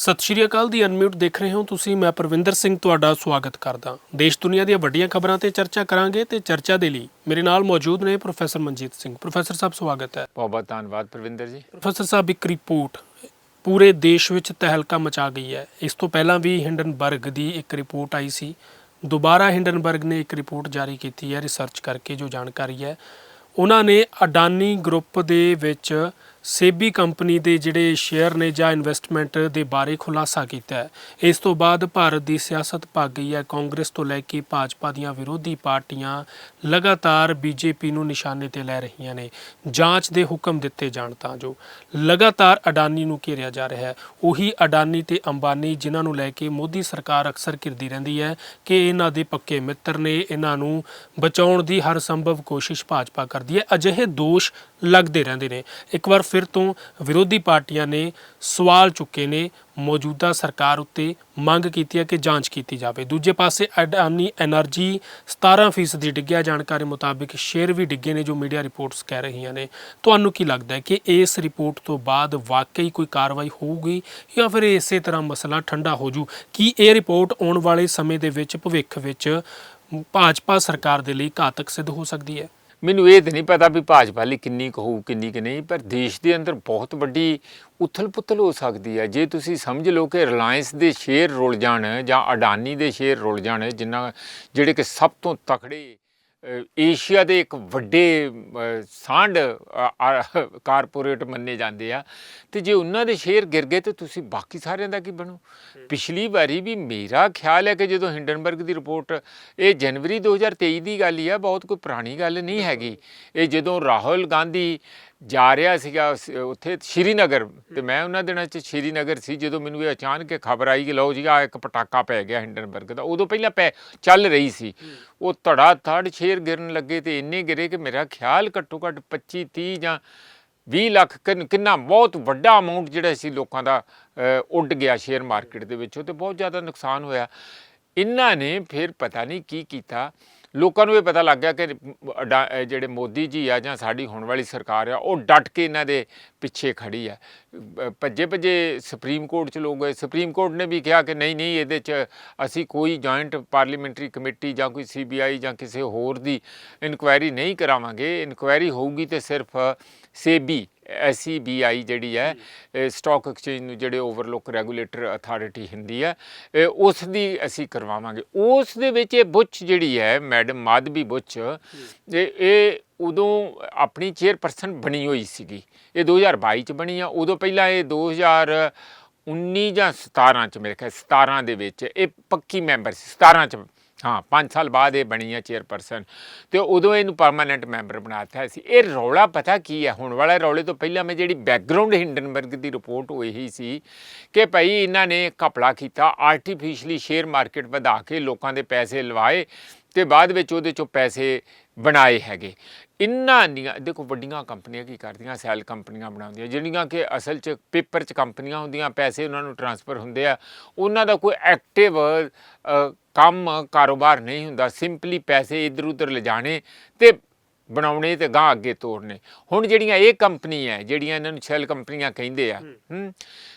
ਸਤਿ ਸ਼੍ਰੀ ਅਕਾਲ ਦੀ ਅਨਮਿਊਟ ਦੇਖ ਰਹੇ ਹੋ ਤੁਸੀਂ ਮੈਂ ਪਰਵਿੰਦਰ ਸਿੰਘ ਤੁਹਾਡਾ ਸਵਾਗਤ ਕਰਦਾ। ਦੇਸ਼ ਦੁਨੀਆ ਦੀਆਂ ਵੱਡੀਆਂ ਖਬਰਾਂ ਤੇ ਚਰਚਾ ਕਰਾਂਗੇ ਤੇ ਚਰਚਾ ਦੇ ਲਈ ਮੇਰੇ ਨਾਲ ਮੌਜੂਦ ਨੇ ਪ੍ਰੋਫੈਸਰ ਮਨਜੀਤ ਸਿੰਘ। ਪ੍ਰੋਫੈਸਰ ਸਾਹਿਬ ਸਵਾਗਤ ਹੈ। ਬਹੁਤ ਬਹੁਤ ਧੰਨਵਾਦ ਪ੍ਰਵਿੰਦਰ ਜੀ। ਪ੍ਰੋਫੈਸਰ ਸਾਹਿਬ ਇੱਕ ਰਿਪੋਰਟ ਪੂਰੇ ਦੇਸ਼ ਵਿੱਚ ਤਹਿਲਕਾ ਮਚਾ ਗਈ ਹੈ। ਇਸ ਤੋਂ ਪਹਿਲਾਂ ਵੀ ਹਿੰਡਨਬਰਗ ਦੀ ਇੱਕ ਰਿਪੋਰਟ ਆਈ ਸੀ। ਦੁਬਾਰਾ ਹਿੰਡਨਬਰਗ ਨੇ ਇੱਕ ਰਿਪੋਰਟ ਜਾਰੀ ਕੀਤੀ ਹੈ ਰਿਸਰਚ ਕਰਕੇ ਜੋ ਜਾਣਕਾਰੀ ਹੈ। ਉਹਨਾਂ ਨੇ ਅਡਾਨੀ ਗਰੁੱਪ ਦੇ ਵਿੱਚ ਸੇਬੀ ਕੰਪਨੀ ਦੇ ਜਿਹੜੇ ਸ਼ੇਅਰ ਨੇ ਜਾਂ ਇਨਵੈਸਟਮੈਂਟ ਦੇ ਬਾਰੇ ਖੁਲਾਸਾ ਕੀਤਾ ਹੈ। ਇਸ ਤੋਂ ਬਾਅਦ ਭਾਰਤ ਦੀ ਸਿਆਸਤ ਭੱਗ ਗਈ ਹੈ। ਕਾਂਗਰਸ ਤੋਂ ਲੈ ਕੇ ਭਾਜਪਾ ਦੀਆਂ ਵਿਰੋਧੀ ਪਾਰਟੀਆਂ ਲਗਾਤਾਰ ਬੀਜੇਪੀ ਨੂੰ ਨਿਸ਼ਾਨੇ ਤੇ ਲੈ ਰਹੀਆਂ ਨੇ। ਜਾਂਚ ਦੇ ਹੁਕਮ ਦਿੱਤੇ ਜਾਣ ਤਾਂ ਜੋ ਲਗਾਤਾਰ ਅਡਾਨੀ ਨੂੰ ਘੇਰਿਆ ਜਾ ਰਿਹਾ ਹੈ। ਉਹੀ ਅਡਾਨੀ ਤੇ ਅੰਬਾਨੀ ਜਿਨ੍ਹਾਂ ਨੂੰ ਲੈ ਕੇ ਮੋਦੀ ਸਰਕਾਰ ਅਕਸਰ ਘਿਰਦੀ ਰਹਿੰਦੀ ਹੈ ਕਿ ਇਹਨਾਂ ਦੇ ਪੱਕੇ ਮਿੱਤਰ ਨੇ ਇਹਨਾਂ ਨੂੰ ਬਚਾਉਣ ਦੀ ਹਰ ਸੰਭਵ ਕੋਸ਼ਿਸ਼ ਭਾਜਪਾ ਕਰਦੀ ਹੈ। ਅਜਿਹੇ ਦੋਸ਼ ਲੱਗਦੇ ਰਹਿੰਦੇ ਨੇ। ਇੱਕ ਵਾਰ ਫਿਰ ਤੋਂ ਵਿਰੋਧੀ ਪਾਰਟੀਆਂ ਨੇ ਸਵਾਲ ਚੁੱਕੇ ਨੇ, ਮੌਜੂਦਾ ਸਰਕਾਰ ਉੱਤੇ ਮੰਗ ਕੀਤੀ ਹੈ ਕਿ ਜਾਂਚ ਕੀਤੀ ਜਾਵੇ। ਦੂਜੇ ਪਾਸੇ ਅਡਾਨੀ એનર્ਜੀ 17% ਦੀ ਡਿੱਗਿਆ, ਜਾਣਕਾਰੀ ਮੁਤਾਬਕ ਸ਼ੇਅਰ ਵੀ ਡਿੱਗੇ ਨੇ ਜੋ ਮੀਡੀਆ ਰਿਪੋਰਟਸ ਕਹਿ ਰਹੀਆਂ ਨੇ। ਤੁਹਾਨੂੰ ਕੀ ਲੱਗਦਾ ਹੈ ਕਿ ਇਸ ਰਿਪੋਰਟ ਤੋਂ ਬਾਅਦ ਵਾਕਈ ਕੋਈ ਕਾਰਵਾਈ ਹੋਊਗੀ ਜਾਂ ਫਿਰ ਇਸੇ ਤਰ੍ਹਾਂ ਮਸਲਾ ਠੰਡਾ ਹੋ ਜੂ ਕੀ ਇਹ ਰਿਪੋਰਟ ਆਉਣ ਵਾਲੇ ਸਮੇਂ ਦੇ ਵਿੱਚ ਭਵਿੱਖ ਵਿੱਚ ਭਾਜਪਾ ਸਰਕਾਰ ਦੇ ਲਈ ਘਾਤਕ ਸਿੱਧ ਹੋ ਸਕਦੀ ਹੈ? ਮੈਨੂੰ ਇਹ ਤਾਂ ਨਹੀਂ ਪਤਾ ਵੀ ਭਾਜਪਾ ਲਈ ਕਿੰਨੀ ਕੁ ਹੋਊ, ਕਿੰਨੀ ਕਿ ਨਹੀਂ, ਪਰ ਦੇਸ਼ ਦੇ ਅੰਦਰ ਬਹੁਤ ਵੱਡੀ ਉਥਲ-ਪੁਥਲ ਹੋ ਸਕਦੀ ਹੈ। ਜੇ ਤੁਸੀਂ ਸਮਝ ਲਓ ਕਿ ਰਿਲਾਇੰਸ ਦੇ ਸ਼ੇਅਰ ਰੁਲ ਜਾਣ ਜਾਂ ਅਡਾਨੀ ਦੇ ਸ਼ੇਅਰ ਰੁਲ ਜਾਣ, ਜਿੰਨਾ ਜਿਹੜੇ ਕਿ ਸਭ ਤੋਂ ਤਕੜੇ ਏਸ਼ੀਆ ਦੇ ਇੱਕ ਵੱਡੇ ਸਾਂਢ ਕਾਰਪੋਰੇਟ ਮੰਨੇ ਜਾਂਦੇ ਆ। ਤੇ ਜੇ ਉਹਨਾਂ ਦੇ ਸ਼ੇਅਰ ਗਿਰ ਗਏ ਤੇ ਤੁਸੀਂ ਬਾਕੀ ਸਾਰਿਆਂ ਦਾ ਕੀ ਬਣੂ? ਪਿਛਲੀ ਵਾਰੀ ਵੀ ਮੇਰਾ ਖਿਆਲ ਹੈ ਕਿ ਜਦੋਂ ਹਿੰਡਨਬਰਗ ਦੀ ਰਿਪੋਰਟ ਇਹ ਜਨਵਰੀ 2023 ਦੀ ਗੱਲ ਹੀ ਆ ਬਹੁਤ ਕੋਈ ਪੁਰਾਣੀ ਗੱਲ ਨਹੀਂ ਹੈਗੀ। ਇਹ ਜਦੋਂ ਰਾਹੁਲ ਗਾਂਧੀ ਜਾ ਰਿਹਾ ਸੀਗਾ ਉਸ ਉੱਥੇ ਸ਼੍ਰੀਨਗਰ ਤੇ ਮੈਂ ਉਹਨਾਂ ਦਿਨਾਂ 'ਚ ਸ਼੍ਰੀਨਗਰ ਸੀ ਜਦੋਂ ਮੈਨੂੰ ਇਹ ਅਚਾਨਕ ਖਬਰ ਆਈ ਕਿ ਲਓ ਜੀ ਆ ਇੱਕ ਪਟਾਕਾ ਪੈ ਗਿਆ ਹਿੰਡਨਬਰਗ ਦਾ। ਉਦੋਂ ਪਹਿਲਾਂ ਪੈ ਚੱਲ ਰਹੀ ਸੀ। ਉਹ ਧੜਾ ਧੜ ਸ਼ੇਰ ਗਿਰਨ ਲੱਗੇ ਤੇ ਇੰਨੇ ਗਿਰੇ ਕਿ ਮੇਰਾ ਖਿਆਲ ਘੱਟੋ ਘੱਟ 25 30 ਜਾਂ 20 ਲੱਖ ਕਿੰਨ- ਕਿੰਨਾ ਬਹੁਤ ਵੱਡਾ ਅਮਾਉਂਟ ਜਿਹੜਾ ਸੀ ਲੋਕਾਂ ਦਾ ਅ, ਉੱਡ ਗਿਆ ਸ਼ੇਅਰ ਮਾਰਕੀਟ ਦੇ ਵਿੱਚੋਂ। ਤੇ ਬਹੁਤ ਜ਼ਿਆਦਾ ਨੁਕਸਾਨ ਹੋਇਆ। ਇਹਨਾਂ ਨੇ ਫਿਰ ਪਤਾ ਨਹੀਂ ਕੀ ਕੀਤਾ। ਲੋਕਾਂ ਨੂੰ ਇਹ ਪਤਾ ਲੱਗ ਗਿਆ ਕਿ ਅਡਾ- ਜਿਹੜੇ ਮੋਦੀ ਜੀ ਆ ਜਾਂ ਸਾਡੀ ਹੋਣ ਵਾਲੀ ਸਰਕਾਰ ਆ, ਉਹ ਡਟ ਕੇ ਇਹਨਾਂ ਦੇ ਪਿੱਛੇ ਖੜੀ ਆ। ਭੱਜੇ ਭੱਜੇ ਸੁਪਰੀਮ ਕੋਰਟ ਚ ਲੋਕ ਗਏ। ਸੁਪਰੀਮ ਕੋਰਟ ਨੇ ਵੀ ਕਿਹਾ ਕਿ ਨਹੀਂ ਨਹੀਂ, ਇਹਦੇ ਚ ਅਸੀਂ ਕੋਈ ਜੁਆਇੰਟ ਪਾਰਲੀਮੈਂਟਰੀ ਕਮੇਟੀ ਜਾਂ ਕੋਈ ਸੀਬੀਆਈ ਜਾਂ ਕਿਸੇ ਹੋਰ ਦੀ ਇਨਕੁਆਇਰੀ ਨਹੀਂ ਕਰਾਵਾਂਗੇ। ਇਨਕੁਆਇਰੀ ਹੋਊਗੀ ਤੇ ਸਿਰਫ ਸੇਬੀ ਐਸਸੀਬੀਆਈ ਜਿਹੜੀ ਹੈ ਸਟਾਕ ਐਕਸਚੇਂਜ ਨੂੰ ਜਿਹੜੇ ਓਵਰਲੁੱਕ ਰੈਗੂਲੇਟਰ ਅਥਾਰਟੀ ਹੁੰਦੀ ਹੈ ਉਸ ਦੀ ਅਸੀਂ ਕਰਵਾਵਾਂਗੇ। ਉਸ ਦੇ ਵਿੱਚ ਇਹ ਬੁੱਚ ਜਿਹੜੀ ਹੈ ਮੈਡਮ ਮਾਧਵੀ ਬੁੱਚ ਇਹ ਇਹ ਉਦੋਂ ਆਪਣੀ ਚੇਅਰਪਰਸਨ ਬਣੀ ਹੋਈ ਸੀਗੀ। ਇਹ 2022 ਚ ਬਣੀ ਆ ਉਦੋਂ ਪਹਿਲਾਂ ਇਹ 2019 ਜਾਂ 17 ਚ ਮੇਰੇ ਖਿਆਲ 17 ਦੇ ਵਿੱਚ ਇਹ ਪੱਕੀ ਮੈਂਬਰ ਸੀ 17 ਚ ਹਾਂ 5 ਸਾਲ ਬਾਅਦ ਇਹ ਬਣੀ ਹੈ ਚੇਅਰਪਰਸਨ ਤੇ ਉਦੋਂ ਇਹਨੂੰ ਪਰਮਾਨੈਂਟ ਮੈਂਬਰ ਬਣਾਤਾ ਸੀ। ਇਹ ਰੌਲਾ ਪਤਾ ਕੀ ਹੈ ਹੁਣ ਵਾਲੇ ਰੌਲੇ ਤੋਂ ਪਹਿਲਾਂ ਮੈਂ ਜਿਹੜੀ ਬੈਕਗ੍ਰਾਉਂਡ ਹਿੰਡਨਬਰਗ ਦੀ ਰਿਪੋਰਟ ਹੋਈ ਹੀ ਸੀ ਕਿ ਭਾਈ ਇਹਨਾਂ ਨੇ ਘਪਲਾ ਕੀਤਾ ਆਰਟੀਫੀਸ਼ੀਅਲੀ ਸ਼ੇਅਰ ਮਾਰਕੀਟ ਵਧਾ ਕੇ ਲੋਕਾਂ ਦੇ ਪੈਸੇ ਲਵਾਏ ਤੇ ਬਾਅਦ ਵਿੱਚ ਉਹਦੇ ਚੋਂ ਪੈਸੇ ਬਣਾਏ ਹੈਗੇ। ਇੰਨਾਂ ਦੀਆਂ, ਦੇਖੋ ਵੱਡੀਆਂ ਕੰਪਨੀਆਂ ਕੀ ਕਰਦੀਆਂ? ਸੈਲ ਕੰਪਨੀਆਂ ਬਣਾਉਂਦੀਆਂ, ਜਿਹੜੀਆਂ ਕਿ ਅਸਲ 'ਚ ਪੇਪਰ 'ਚ ਕੰਪਨੀਆਂ ਹੁੰਦੀਆਂ, ਪੈਸੇ ਉਹਨਾਂ ਨੂੰ ਟਰਾਂਸਫਰ ਹੁੰਦੇ ਆ। ਉਹਨਾਂ ਦਾ ਕੋਈ ਐਕਟਿਵ ਕੰਮ ਕਾਰੋਬਾਰ ਨਹੀਂ ਹੁੰਦਾ ਸਿੰਪਲੀ ਪੈਸੇ ਇਧਰ ਉਧਰ ਲਿਜਾਣੇ ਤੇ ਬਣਾਉਣੇ ਤੇ ਗਾਂ ਅੱਗੇ ਤੋਰਨੇ। ਹੁਣ ਜਿਹੜੀਆਂ ਇਹ ਕੰਪਨੀ ਹੈ ਜਿਹੜੀਆਂ ਇਹਨਾਂ ਨੂੰ ਸੈਲ ਕੰਪਨੀਆਂ ਕਹਿੰਦੇ ਆ ਹੂੰ।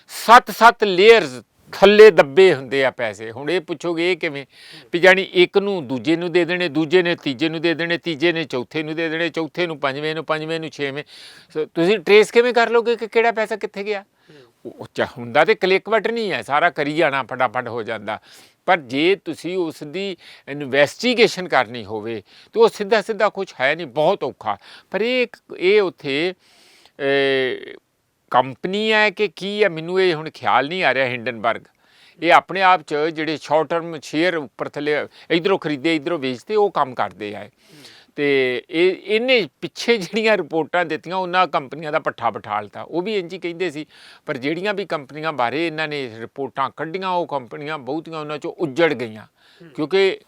ਸੱਤ ਸੱਤ ਲੇਅਰਸ ਥੱਲੇ ਦੱਬੇ ਹੁੰਦੇ ਆ ਪੈਸੇ। ਹੁਣ ਇਹ ਪੁੱਛੋਗੇ ਇਹ ਕਿਵੇਂ? ਵੀ ਜਾਨੀ ਇੱਕ ਨੂੰ ਦੂਜੇ ਨੂੰ ਦੇ ਦੇਣੇ ਦੂਜੇ ਨੇ ਤੀਜੇ ਨੂੰ ਦੇ ਦੇਣੇ ਤੀਜੇ ਨੇ ਚੌਥੇ ਨੂੰ ਦੇ ਦੇਣੇ ਚੌਥੇ ਨੂੰ ਪੰਜਵੇਂ ਨੂੰ ਪੰਜਵੇਂ ਨੂੰ ਛੇਵੇਂ। ਤੁਸੀਂ ਟਰੇਸ ਕਿਵੇਂ ਕਰ ਲੋਗੇ ਕਿ ਕਿਹੜਾ ਪੈਸਾ ਕਿੱਥੇ ਗਿਆ? ਉਹ ਚਾ ਹੁੰਦਾ ਤੇ ਕਲਿੱਕ ਨਹੀਂ ਹੈ ਸਾਰਾ ਕਰੀ ਜਾਣਾ, ਫਟਾਫਟ ਹੋ ਜਾਂਦਾ। ਪਰ ਜੇ ਤੁਸੀਂ ਉਸ ਦੀ ਇਨਵੈਸਟੀਗੇਸ਼ਨ ਕਰਨੀ ਹੋਵੇ, ਤੇ ਉਹ ਸਿੱਧਾ ਸਿੱਧਾ ਕੁਝ ਹੈ ਨਹੀਂ, ਬਹੁਤ ਔਖਾ। ਪਰ ਇਹ ਇੱਕ- ਇਹ ਉੱਥੇ ਕੰਪਨੀ ਹੈ ਕਿ ਕੀ ਹੈ, ਮੈਨੂੰ ਇਹ ਹੁਣ ਖਿਆਲ ਨਹੀਂ ਆ ਰਿਹਾ ਹਿੰਡਨਬਰਗ ਇਹ ਆਪਣੇ ਆਪ ਚ ਜਿਹੜੇ ਸ਼ਾਰਟ ਟਰਮ ਸ਼ੇਅਰ ਉੱਪਰ ਥੱਲੇ, ਇਧਰੋਂ ਖਰੀਦੇ, ਇਧਰੋਂ ਵੇਚਦੇ, ਉਹ ਕੰਮ ਕਰਦੇ ਆ। ਤੇ ਇਹ ਇਹਨੇ ਪਿੱਛੇ ਜਿਹੜੀਆਂ ਰਿਪੋਰਟਾਂ ਦਿੱਤੀਆਂ ਉਹਨਾਂ ਕੰਪਨੀਆਂ ਦਾ ਪੱਠਾ ਬਿਠਾਲਤਾ ਉਹ ਵੀ ਇੰਜ ਹੀ ਕਹਿੰਦੇ ਸੀ ਪਰ ਜਿਹੜੀਆਂ ਵੀ ਕੰਪਨੀਆਂ ਬਾਰੇ ਇਹਨਾਂ ਨੇ ਰਿਪੋਰਟਾਂ ਕੱਢੀਆਂ ਉਹ ਕੰਪਨੀਆਂ ਬਹੁਤੀਆਂ ਉਹਨਾਂ ਚੋਂ ਉੱਜੜ ਗਈਆਂ। ਕਿਉਂਕਿ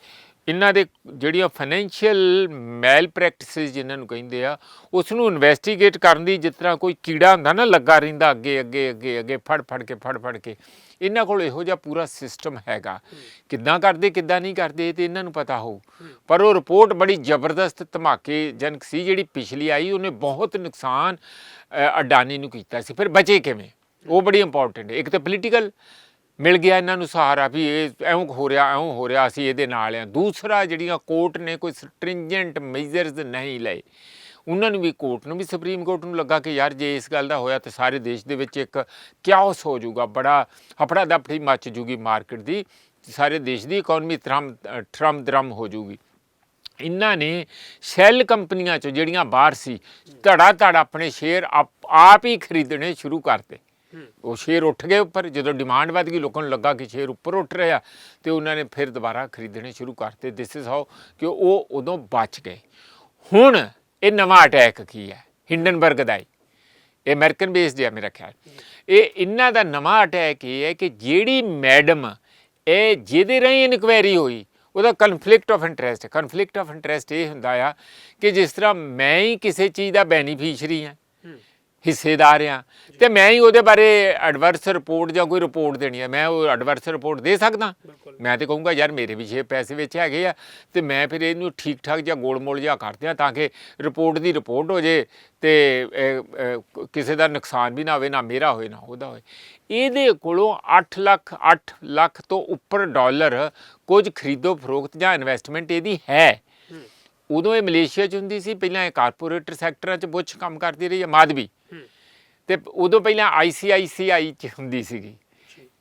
ਇਹਨਾਂ ਦੇ ਜਿਹੜੀਆਂ ਫਾਈਨੈਂਸ਼ੀਅਲ ਮੈਲ ਪ੍ਰੈਕਟਿਸਿਸ ਜਿਨ੍ਹਾਂ ਨੂੰ ਕਹਿੰਦੇ ਆ ਉਸ ਨੂੰ ਇਨਵੈਸਟੀਗੇਟ ਕਰਨ ਦੀ ਜਿਸ ਤਰ੍ਹਾਂ ਕੋਈ ਕੀੜਾ ਹੁੰਦਾ ਨਾ, ਲੱਗਾ ਰਹਿੰਦਾ ਅੱਗੇ ਅੱਗੇ ਅੱਗੇ ਅੱਗੇ, ਫੜ ਫੜ ਕੇ, ਫੜ ਫੜ ਕੇ, ਇਹਨਾਂ ਕੋਲ ਇਹੋ ਜਿਹਾ ਪੂਰਾ ਸਿਸਟਮ ਹੈਗਾ। ਕਿੱਦਾਂ ਕਰਦੇ, ਕਿੱਦਾਂ ਨਹੀਂ ਕਰਦੇ, ਇਹ ਤੇ ਇਹਨਾਂ ਨੂੰ ਪਤਾ ਹੋਊ। ਪਰ ਉਹ ਰਿਪੋਰਟ ਬੜੀ ਜ਼ਬਰਦਸਤ, ਧਮਾਕੇਜਨਕ ਸੀ, ਜਿਹੜੀ ਪਿਛਲੀ ਆਈ, ਉਹਨੇ ਬਹੁਤ ਨੁਕਸਾਨ ਅਡਾਨੀ ਨੂੰ ਕੀਤਾ ਸੀ। ਫਿਰ ਬਚੇ ਕਿਵੇਂ? ਉਹ ਬੜੀ ਇੰਪੋਰਟੈਂਟ ਹੈ। ਇੱਕ ਤਾਂ ਪੋਲੀਟੀਕਲ ਮਿਲ ਗਿਆ ਇਹਨਾਂ ਨੂੰ ਸਹਾਰਾ ਵੀ ਇਹ ਐਉਂ ਹੋ ਰਿਹਾ, ਐਉਂ ਹੋ ਰਿਹਾ ਅਸੀਂ ਇਹਦੇ ਨਾਲ ਆ। ਦੂਸਰਾ ਜਿਹੜੀਆਂ ਕੋਰਟ ਨੇ ਕੋਈ ਸਟ੍ਰਿੰਜੈਂਟ ਮੈਜਰਸ ਨਹੀਂ ਲਏ, ਉਹਨਾਂ ਨੂੰ ਵੀ ਕੋਰਟ ਨੂੰ ਵੀ ਸੁਪਰੀਮ ਕੋਰਟ ਨੂੰ ਲੱਗਾ ਕਿ ਯਾਰ ਜੇ ਇਸ ਗੱਲ ਦਾ ਹੋਇਆ ਤਾਂ ਸਾਰੇ ਦੇਸ਼ ਦੇ ਵਿੱਚ ਇੱਕ ਕਿਆਸ ਹੋ ਜਾਊਗਾ, ਬੜਾ ਹਫੜਾ ਦਫੜੀ ਮੱਚ ਜੂਗੀ ਮਾਰਕੀਟ ਦੀ, ਸਾਰੇ ਦੇਸ਼ ਦੀ ਇਕਨੋਮੀ ਤਰਮ ਟਰਮ ਦਰਮ ਹੋ ਜੂਗੀ ਇਹਨਾਂ ਨੇ ਸ਼ੈਲ ਕੰਪਨੀਆਂ ਚੋਂ ਜਿਹੜੀਆਂ ਬਾਹਰ ਸੀ, ਧੜਾ ਧੜ ਆਪਣੇ ਸ਼ੇਅਰ ਆਪ ਆਪ ਹੀ ਖਰੀਦਣੇ ਸ਼ੁਰੂ ਕਰਤੇ। ਉਹ ਸ਼ੇਅਰ ਉੱਠ ਗਏ ਉੱਪਰ, ਜਦੋਂ ਡਿਮਾਂਡ ਵੱਧ ਗਈ, ਲੋਕਾਂ ਨੂੰ ਲੱਗਾ ਕਿ ਸ਼ੇਅਰ ਉੱਪਰ ਉੱਠ ਰਿਹਾ। ਤੇ ਉਹਨਾਂ ਨੇ ਫਿਰ ਦੁਬਾਰਾ ਖਰੀਦਣੇ ਸ਼ੁਰੂ ਕਰਤੇ। ਦਿਸ ਇਜ਼ ਹਾਊ ਕਿ ਉਹ ਉਦੋਂ ਬਚ ਗਏ। ਹੁਣ ਇਹ ਨਵਾਂ ਅਟੈਕ ਕੀ ਹੈ? ਹਿੰਡਨਬਰਗ ਦਾ ਹੀ। ਇਹ ਅਮਰੀਕਨ ਬੇਸਡ ਹੈ ਮੇਰਾ ਖਿਆਲ। ਇਹ ਇਹਨਾਂ ਦਾ ਨਵਾਂ ਅਟੈਕ ਇਹ ਹੈ ਕਿ ਜਿਹੜੀ ਮੈਡਮ ਇਹ ਜਿਹਦੇ ਰਾਹੀਂ ਇਨਕੁਆਇਰੀ ਹੋਈ, ਉਹਦਾ ਕਨਫਲਿਕਟ ਆਫ ਇੰਟਰਸਟ ਹੈ ਕਨਫਲਿਕਟ ਆਫ ਇੰਟਰਸਟ ਇਹ ਹੁੰਦਾ ਆ ਕਿ ਜਿਸ ਤਰ੍ਹਾਂ ਮੈਂ ਹੀ ਕਿਸੇ ਚੀਜ਼ ਦਾ ਬੈਨੀਫੀਸ਼ਰੀ ਹਾਂ। ਹਿੱਸੇਦਾਰ ਆ ਤੇ ਮੈਂ ਹੀ ਉਹਦੇ ਬਾਰੇ ਐਡਵਰਸ ਰਿਪੋਰਟ ਜਾਂ ਕੋਈ ਰਿਪੋਰਟ ਦੇਣੀ ਹੈ ਮੈਂ ਉਹ ਐਡਵਰਸ ਰਿਪੋਰਟ ਦੇ ਸਕਦਾ। ਮੈਂ ਤੇ ਕਹੂੰਗਾ ਯਾਰ ਮੇਰੇ ਵੀ ਛੇ ਪੈਸੇ ਵਿੱਚ ਹੈਗੇ ਆ ਤੇ ਮੈਂ ਫਿਰ ਇਹਨੂੰ ਠੀਕ ਠਾਕ ਜਾਂ ਗੋਲਮੋਲ ਜਿਹਾ ਕਰਦੇ ਆ ਤਾਂ ਕਿ ਰਿਪੋਰਟ ਦੀ ਰਿਪੋਰਟ ਹੋ ਜੇ ਤੇ ਕਿਸੇ ਦਾ ਨੁਕਸਾਨ ਵੀ ਨਾ ਹੋਵੇ ਨਾ ਮੇਰਾ ਹੋਵੇ ਨਾ ਉਹਦਾ ਹੋਵੇ ਇਹਦੇ ਕੋਲੋਂ 8 ਲੱਖ 8 ਲੱਖ ਤੋਂ ਉੱਪਰ ਡਾਲਰ ਕੁਝ ਖਰੀਦੋ ਫਰੋਖਤ ਜਾਂ ਇਨਵੈਸਟਮੈਂਟ ਇਹਦੀ ਹੈ। ਉਦੋਂ ਇਹ ਮਲੇਸ਼ੀਆ 'ਚ ਹੁੰਦੀ ਸੀ ਪਹਿਲਾਂ ਇਹ ਕਾਰਪੋਰੇਟਰ ਸੈਕਟਰਾਂ 'ਚ ਬੁੱਚ ਕੰਮ ਕਰਦੀ ਰਹੀ ਹੈ ਮਾਧਵੀ। ਤੇ ਉਦੋਂ ਪਹਿਲਾਂ ਆਈਸੀਆਈਸੀਆਈ 'ਚ ਹੁੰਦੀ ਸੀਗੀ।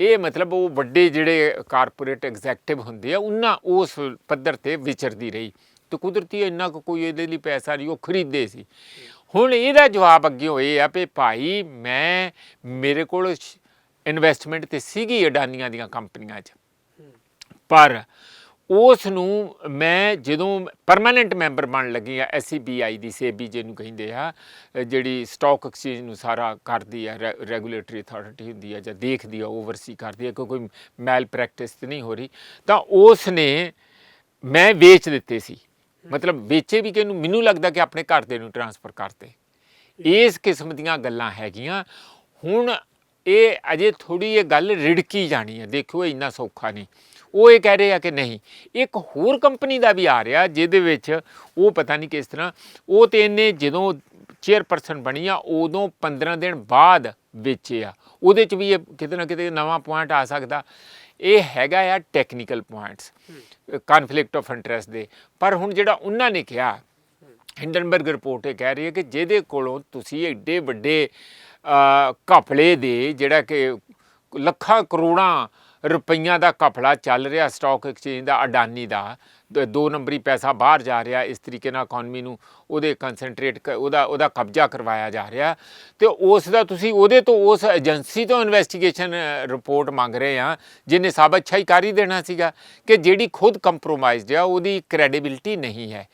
ਇਹ ਮਤਲਬ ਉਹ ਵੱਡੇ ਜਿਹੜੇ ਕਾਰਪੋਰੇਟ ਐਗਜ਼ੈਕਟਿਵ ਹੁੰਦੇ ਆ ਉਹਨਾਂ ਉਸ ਪੱਧਰ ਤੇ ਵਿਚਰਦੀ ਰਹੀ। ਤੇ ਕੁਦਰਤੀ ਇੰਨਾ ਕੁ ਕੋਈ ਇਹਦੇ ਲਈ ਪੈਸਾ ਨਹੀਂ ਉਹ ਖਰੀਦਦੇ ਸੀ। ਹੁਣ ਇਹਦਾ ਜਵਾਬ ਅੱਗੇ ਹੋਏ ਆ ਵੀ ਭਾਈ ਮੈਂ ਮੇਰੇ ਕੋਲ ਇਨਵੈਸਟਮੈਂਟ ਤੇ ਸੀਗੀ ਅਡਾਨੀਆਂ ਦੀਆਂ ਕੰਪਨੀਆਂ 'ਚ। ਪਰ ਉਸ ਨੂੰ ਮੈਂ ਜਦੋਂ ਪਰਮਾਨੈਂਟ ਮੈਂਬਰ ਬਣ ਲੱਗੀ ਆ ਐਸਸੀਬੀਆਈ ਦੀ ਸੇਬੀ ਜਿਹਨੂੰ ਕਹਿੰਦੇ ਆ, ਜਿਹੜੀ ਸਟਾਕ ਐਕਸਚੇਂਜ ਨੂੰ ਸਾਰਾ ਕਰਦੀ ਆ ਰੈਗੂਲੇਟਰੀ ਅਥਾਰਟੀ ਹੁੰਦੀ ਆ ਜਾਂ ਦੇਖਦੀ ਆ ਓਵਰਸੀ ਕਰਦੀ ਆ ਕਿ ਕੋਈ ਮੈਲ ਪ੍ਰੈਕਟਿਸ ਤੇ ਨਹੀਂ ਹੋ ਰਹੀ, ਤਾਂ ਉਸ ਨੇ ਮੈਂ ਵੇਚ ਦਿੱਤੇ ਸੀ। ਮਤਲਬ ਵੇਚੇ ਵੀ ਕਿ ਮੈਨੂੰ ਲੱਗਦਾ ਕਿ ਆਪਣੇ ਘਰ ਦੇ ਨੂੰ ਟਰਾਂਸਫਰ ਕਰਤੇ। ਇਸ ਕਿਸਮ ਦੀਆਂ ਗੱਲਾਂ ਹੈਗੀਆਂ। ਹੁਣ ਇਹ ਅਜੇ ਥੋੜੀ ਇਹ ਗੱਲ ਰਿੜਕੀ ਜਾਣੀ ਹੈ ਦੇਖੋ ਇੰਨਾ ਸੌਖਾ ਨਹੀਂ। ਉਹ ਇਹ ਕਹਿ ਰਹੇ ਆ ਕਿ ਨਹੀਂ ਇੱਕ ਹੋਰ ਕੰਪਨੀ ਦਾ ਵੀ ਆ ਰਿਹਾ ਜਿਹਦੇ ਵਿੱਚ ਉਹ ਪਤਾ ਨਹੀਂ ਕਿਸ ਤਰ੍ਹਾਂ ਉਹ ਤੇ ਇਹਨੇ ਜਦੋਂ ਚੇਅਰਪਰਸਨ ਬਣੀ ਆ ਉਦੋਂ 15 ਦਿਨ ਬਾਅਦ ਵੇਚੇ ਆ। ਉਹਦੇ ਚ ਵੀ ਇਹ ਕਿਤੇ ਨਾ ਕਿਤੇ ਨਵਾਂ ਪੁਆਇੰਟ ਆ ਸਕਦਾ। ਇਹ ਹੈਗਾ ਆ technical points conflict of interest ਦੇ। ਪਰ ਹੁਣ ਜਿਹੜਾ ਉਹਨਾਂ ਨੇ ਕਿਹਾ ਹਿੰਡਨਬਰਗ ਰਿਪੋਰਟ ਇਹ ਕਹਿ ਰਹੀ ਹੈ ਕਿ ਜਿਹਦੇ ਕੋਲੋਂ ਤੁਸੀਂ ਐਡੇ ਵੱਡੇ ਘਪਲੇ ਦੇ ਜਿਹੜਾ ਕਿ ਲੱਖਾਂ ਕਰੋੜਾਂ ਰੁਪਈਆਂ ਦਾ ਘਪਲਾ ਚੱਲ ਰਿਹਾ ਸਟਾਕ ਐਕਸਚੇਂਜ ਦਾ ਅਡਾਨੀ ਦਾ। ਦ- ਦੋ ਨੰਬਰੀ ਪੈਸਾ ਬਾਹਰ ਜਾ ਰਿਹਾ ਇਸ ਤਰੀਕੇ ਨਾਲ ਇਕਨੋਮੀ ਨੂੰ ਉਹਦੇ ਕਨਸੈਂਟਰੇਟ ਉਹਦਾ ਉਹਦਾ ਕਬਜ਼ਾ ਕਰਵਾਇਆ ਜਾ ਰਿਹਾ। ਤੇ ਉਸ ਦਾ ਤੁਸੀਂ ਉਹਦੇ ਤੋਂ ਉਸ ਏਜੰਸੀ ਤੋਂ ਇਨਵੈਸਟੀਗੇਸ਼ਨ ਰਿਪੋਰਟ ਮੰਗ ਰਹੇ ਆ ਜਿਹਨੇ ਸਾਬਤ ਅੱਛਾਈ ਕਰ ਹੀ ਦੇਣਾ ਸੀਗਾ ਕਿ ਜਿਹੜੀ ਖੁਦ ਕੰਪਰੋਮਾਈਜ਼ਡ ਆ ਉਹਦੀ ਕ੍ਰੈਡੀਬਿਲਿਟੀ ਨਹੀਂ ਹੈ।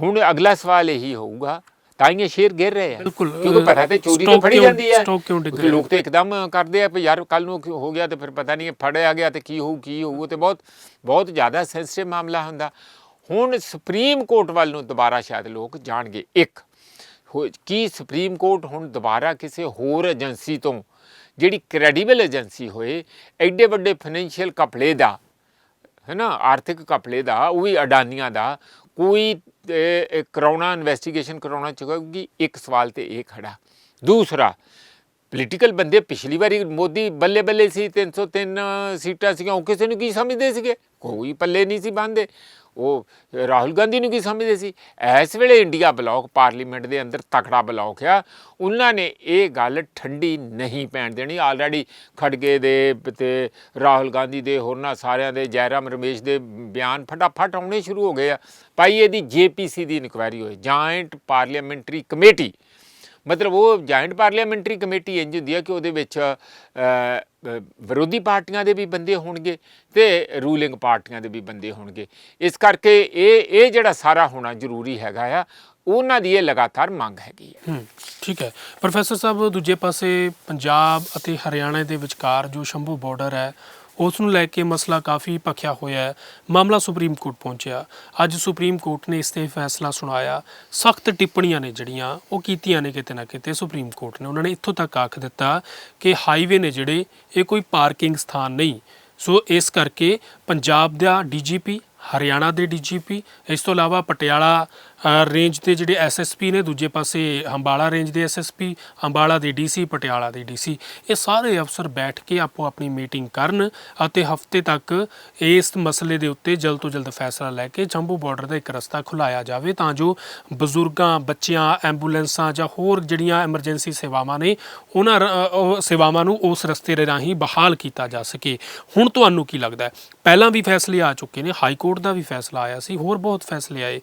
ਹੁਣ ਅਗਲਾ ਸਵਾਲ ਇਹੀ ਹੋਊਗਾ ਤਾਂ ਹੀ ਇਹ ਸ਼ੇਅਰ ਗਿਰ ਰਹੇ ਆ। ਬਿਲਕੁਲ, ਕਿਉਂਕਿ ਪਤਾ ਤੇ ਚੋਰੀ ਤੋਂ ਫੜੀ ਜਾਂਦੀ ਹੈ ਕਿਉਂਕਿ? ਲੋਕ ਤੇ ਇੱਕਦਮ ਕਰਦੇ ਆ ਵੀ ਯਾਰ ਕੱਲ ਨੂੰ ਹੋ ਗਿਆ ਤੇ ਫਿਰ ਪਤਾ ਨਹੀਂ ਫੜਿਆ ਗਿਆ ਤੇ ਕੀ ਹੋਊ ਕੀ ਹੋਊ ਤੇ ਬਹੁਤ ਬਹੁਤ ਜ਼ਿਆਦਾ ਸੈਂਸਿਟਿਵ ਮਾਮਲਾ ਹੁੰਦਾ। ਹੁਣ ਸੁਪਰੀਮ ਕੋਰਟ ਵੱਲ ਨੂੰ ਦੁਬਾਰਾ ਸ਼ਾਇਦ ਲੋਕ ਜਾਣਗੇ। ਇੱਕ ਕੀ ਸੁਪਰੀਮ ਕੋਰਟ ਹੁਣ ਦੁਬਾਰਾ ਕਿਸੇ ਹੋਰ ਏਜੰਸੀ ਤੋਂ ਜਿਹੜੀ ਕ੍ਰੈਡੀਬਲ ਏਜੰਸੀ ਹੋਏ ਐਡੇ ਵੱਡੇ ਫਾਈਨੈਂਸ਼ੀਅਲ ਕਪੜੇ ਦਾ ਹੈ ਨਾ ਆਰਥਿਕ ਕਪੜੇ ਦਾ ਉਹ ਵੀ ਅਡਾਨੀਆਂ ਦਾ ਕੋਈ ਇਹ, ਇਹ ਕਰਾਉਣਾ ਇਨਵੈਸਟੀਗੇਸ਼ਨ ਕਰਾਉਣਾ ਚਾਹੂਗੀ ਇੱਕ ਸਵਾਲ ਤੇ ਇਹ ਖੜਾ। ਦੂਸਰਾ ਪੋਲੀਟੀਕਲ ਬੰਦੇ ਪਿਛਲੀ ਵਾਰੀ ਮੋਦੀ ਬੱਲੇ ਬੱਲੇ ਸੀ 303 ਸੀਟਾਂ ਸੀਗੀਆਂ ਉਹ ਕਿਸੇ ਨੂੰ ਕੀ ਸਮਝਦੇ ਸੀਗੇ? ਕੋਈ ਪੱਲੇ ਨਹੀਂ ਸੀ ਬੰਦੇ ਉਹ ਰਾਹੁਲ ਗਾਂਧੀ ਨੂੰ ਕੀ ਸਮਝਦੇ ਸੀ? ਇਸ ਵੇਲੇ ਇੰਡੀਆ ਬਲੌਕ, ਪਾਰਲੀਮੈਂਟ ਦੇ ਅੰਦਰ ਤਕੜਾ ਬਲੌਕ ਆ। ਉਹਨਾਂ ਨੇ ਇਹ ਗੱਲ ਠੰਡੀ ਨਹੀਂ ਪੈਣ ਦੇਣੀ। ਆਲਰੇਡੀ ਖੜਗੇ ਦੇ ਤੇ ਰਾਹੁਲ ਗਾਂਧੀ ਦੇ, ਹੋਰਨਾਂ ਸਾਰਿਆਂ ਦੇ, ਜੈਰਾਮ ਰਮੇਸ਼ ਦੇ ਬਿਆਨ ਫਟਾਫਟ ਆਉਣੇ ਸ਼ੁਰੂ ਹੋ ਗਏ ਆ। ਭਾਈ, ਇਹਦੀ ਜੇਪੀਸੀ ਦੀ ਇਨਕੁਆਇਰੀ ਹੋਈ। ਜਾਇੰਟ ਪਾਰਲੀਮੈਂਟਰੀ ਕਮੇਟੀ ਮਤਲਬ ਉਹ ਜਾਇੰਟ ਪਾਰਲੀਮੈਂਟਰੀ ਕਮੇਟੀ ਇੰਜ ਹੁੰਦੀ ਆ ਕਿ ਉਹਦੇ ਵਿੱਚ ਵਿਰੋਧੀ ਪਾਰਟੀਆਂ ਦੇ ਵੀ ਬੰਦੇ ਹੋਣਗੇ ਤੇ ਰੂਲਿੰਗ ਪਾਰਟੀਆਂ ਦੇ ਵੀ ਬੰਦੇ ਹੋਣਗੇ। ਇਸ ਕਰਕੇ ਇਹ ਇਹ ਜਿਹੜਾ ਸਾਰਾ ਹੋਣਾ ਜ਼ਰੂਰੀ ਹੈਗਾ ਆ, ਉਹਨਾਂ ਦੀ ਇਹ ਲਗਾਤਾਰ ਮੰਗ ਹੈਗੀ ਹੈ, ਠੀਕ ਹੈ। ਪ੍ਰੋਫੈਸਰ ਸਾਹਿਬ, ਦੂਜੇ ਪਾਸੇ ਪੰਜਾਬ ਅਤੇ ਹਰਿਆਣਾ ਦੇ ਵਿਚਕਾਰ ਜੋ ਸ਼ੰਭੂ ਬਾਰਡਰ ਹੈ ਉਸ ਨੂੰ ਲੈ ਕੇ ਮਸਲਾ ਕਾਫੀ ਭਖਿਆ ਹੋਇਆ ਹੈ। ਮਾਮਲਾ ਸੁਪਰੀਮ ਕੋਰਟ ਪਹੁੰਚਿਆ। ਅੱਜ ਸੁਪਰੀਮ ਕੋਰਟ ਨੇ ਇਸ ਤੇ ਫੈਸਲਾ ਸੁਣਾਇਆ। ਸਖਤ ਟਿੱਪਣੀਆਂ ਨੇ ਜਿਹੜੀਆਂ, ਉਹ ਕੀਤੀਆਂ ਨੇ ਕਿਤੇ ਨਾ ਕਿਤੇ। ਸੁਪਰੀਮ ਕੋਰਟ ਨੇ ਉਹਨਾਂ ਨੇ ਇੱਥੋਂ ਤੱਕ ਆਖ ਦਿੱਤਾ ਕਿ ਹਾਈਵੇ ਨੇ ਜਿਹੜੇ, ਇਹ ਕੋਈ ਪਾਰਕਿੰਗ ਸਥਾਨ ਨਹੀਂ। ਸੋ ਇਸ ਕਰਕੇ ਪੰਜਾਬ ਦਾ ਡੀਜੀਪੀ, ਹਰਿਆਣਾ ਦੇ ਡੀਜੀਪੀ, ਇਸ ਤੋਂ ਇਲਾਵਾ ਪਟਿਆਲਾ ਰੇਂਜ ਦੇ ਜਿਹੜੇ ਐਸਐਸਪੀ ਨੇ ਦੂਜੇ ਪਾਸੇ ਅੰਬਾਲਾ ਰੇਂਜ ਦੇ ਐਸਐਸਪੀ ਅੰਬਾਲਾ ਦੇ ਡੀਸੀ ਪਟਿਆਲਾ ਦੇ ਡੀਸੀ ਇਹ ਸਾਰੇ ਅਫਸਰ ਬੈਠ ਕੇ ਆਪੋ ਆਪਣੀ ਮੀਟਿੰਗ ਕਰਨ ਅਤੇ ਹਫ਼ਤੇ ਤੱਕ ਇਸ ਮਸਲੇ ਦੇ ਉੱਤੇ ਜਲਦ ਤੋਂ ਜਲਦ ਫੈਸਲਾ ਲੈ ਕੇ ਜੰਬੂ ਬਾਰਡਰ ਦਾ ਇੱਕ ਰਸਤਾ ਖੁਲਾਇਆ ਜਾਵੇ ਤਾਂ ਜੋ ਬਜ਼ੁਰਗਾਂ, ਬੱਚਿਆਂ, ਐਂਬੂਲੈਂਸਾਂ ਜਾਂ ਹੋਰ ਜਿਹੜੀਆਂ ਐਮਰਜੈਂਸੀ ਸੇਵਾਵਾਂ ਨੇ, ਉਹਨਾਂ ਰ- ਉਹ ਸੇਵਾਵਾਂ ਨੂੰ ਉਸ ਰਸਤੇ ਦੇ ਰਾਹੀਂ ਬਹਾਲ ਕੀਤਾ ਜਾ ਸਕੇ। ਹੁਣ ਤੁਹਾਨੂੰ ਕੀ ਲੱਗਦਾ ਹੈ? ਪਹਿਲਾਂ ਵੀ ਫੈਸਲੇ ਆ ਚੁੱਕੇ ਨੇ, ਹਾਈ ਕੋਰਟ ਦਾ ਵੀ ਫੈਸਲਾ ਆਇਆ ਸੀ, ਹੋਰ ਬਹੁਤ ਫੈਸਲੇ ਆਏ।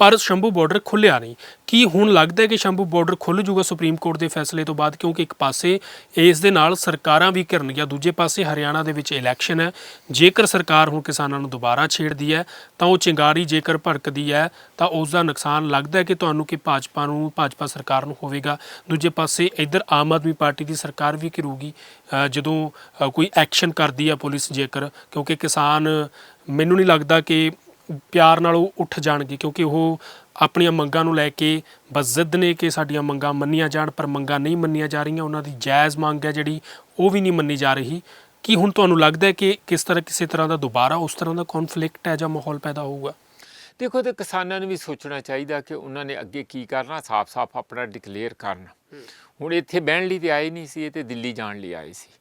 ਪਰ ਸ਼ੰਭੂ ਬਾਰਡਰ ਖੁੱਲਿਆ ਨਹੀਂ। ਕੀ ਹੁਣ ਲੱਗਦਾ ਹੈ ਕਿ ਸ਼ੰਭੂ ਬਾਰਡਰ ਖੁੱਲ ਜੂਗਾ ਸੁਪਰੀਮ ਕੋਰਟ ਦੇ ਫੈਸਲੇ ਤੋਂ ਬਾਅਦ? ਕਿਉਂਕਿ ਇੱਕ ਪਾਸੇ ਇਸ ਦੇ ਨਾਲ ਸਰਕਾਰਾਂ ਵੀ ਘਿਰਨਗੀਆਂ ਦੂਜੇ ਪਾਸੇ ਹਰਿਆਣਾ ਦੇ ਵਿੱਚ ਇਲੈਕਸ਼ਨ ਹੈ। ਜੇਕਰ ਸਰਕਾਰ ਹੁਣ ਕਿਸਾਨਾਂ ਨੂੰ ਦੁਬਾਰਾ ਛੇੜਦੀ ਹੈ, ਤਾਂ ਉਹ ਚਿੰਗਾਰੀ ਜੇਕਰ ਭੜਕਦੀ ਹੈ, ਤਾਂ ਉਸ ਦਾ ਨੁਕਸਾਨ ਲੱਗਦਾ ਹੈ ਕਿ ਤੁਹਾਨੂੰ ਕਿ ਭਾਜਪਾ ਨੂੰ, ਭਾਜਪਾ ਸਰਕਾਰ ਨੂੰ ਹੋਵੇਗਾ। ਦੂਜੇ ਪਾਸੇ ਇੱਧਰ ਆਮ ਆਦਮੀ ਪਾਰਟੀ ਦੀ ਸਰਕਾਰ ਵੀ ਘਿਰੂਗੀ ਜਦੋਂ ਕੋਈ ਐਕਸ਼ਨ ਕਰਦੀ ਹੈ ਪੁਲਿਸ ਜੇਕਰ। ਕਿਉਂਕਿ ਕਿਸਾਨ, ਮੈਨੂੰ ਨਹੀਂ ਲੱਗਦਾ ਕਿ ਪਿਆਰ ਨਾਲ ਉਹ ਉੱਠ ਜਾਣਗੇ ਕਿਉਂਕਿ ਉਹ ਆਪਣੀਆਂ ਮੰਗਾਂ ਨੂੰ ਲੈ ਕੇ ਬਸ ਜ਼ਿੱਦ ਨੇ ਕਿ ਸਾਡੀਆਂ ਮੰਗਾਂ ਮੰਨੀਆਂ ਜਾਣ ਪਰ ਮੰਗਾਂ ਨਹੀਂ ਮੰਨੀਆਂ ਜਾ ਰਹੀਆਂ। ਉਹਨਾਂ ਦੀ ਜਾਇਜ਼ ਮੰਗ ਹੈ ਜਿਹੜੀ ਉਹ ਵੀ ਨਹੀਂ ਮੰਨੀ ਜਾ ਰਹੀ। ਕੀ ਹੁਣ ਤੁਹਾਨੂੰ ਲੱਗਦਾ ਹੈ ਕਿ ਕਿਸ ਤਰ੍ਹਾਂ ਕਿਸੇ ਤਰ੍ਹਾਂ ਦਾ ਦੁਬਾਰਾ ਉਸ ਤਰ੍ਹਾਂ ਦਾ ਕਨਫਲਿਕਟ ਹੈ ਜਾਂ ਮਾਹੌਲ ਪੈਦਾ ਹੋਊਗਾ? ਦੇਖੋ ਤੇ ਕਿਸਾਨਾਂ ਨੂੰ ਵੀ ਸੋਚਣਾ ਚਾਹੀਦਾ ਕਿ ਉਹਨਾਂ ਨੇ ਅੱਗੇ ਕੀ ਕਰਨਾ ਸਾਫ਼-ਸਾਫ਼ ਆਪਣਾ ਡਿਕਲੇਅਰ ਕਰਨ। ਹੁਣ ਇੱਥੇ ਬਹਿਣ ਲਈ ਤੇ ਆਏ ਨਹੀਂ ਸੀ ਇਹ ਤੇ ਦਿੱਲੀ ਜਾਣ ਲਈ ਆਏ ਸੀ।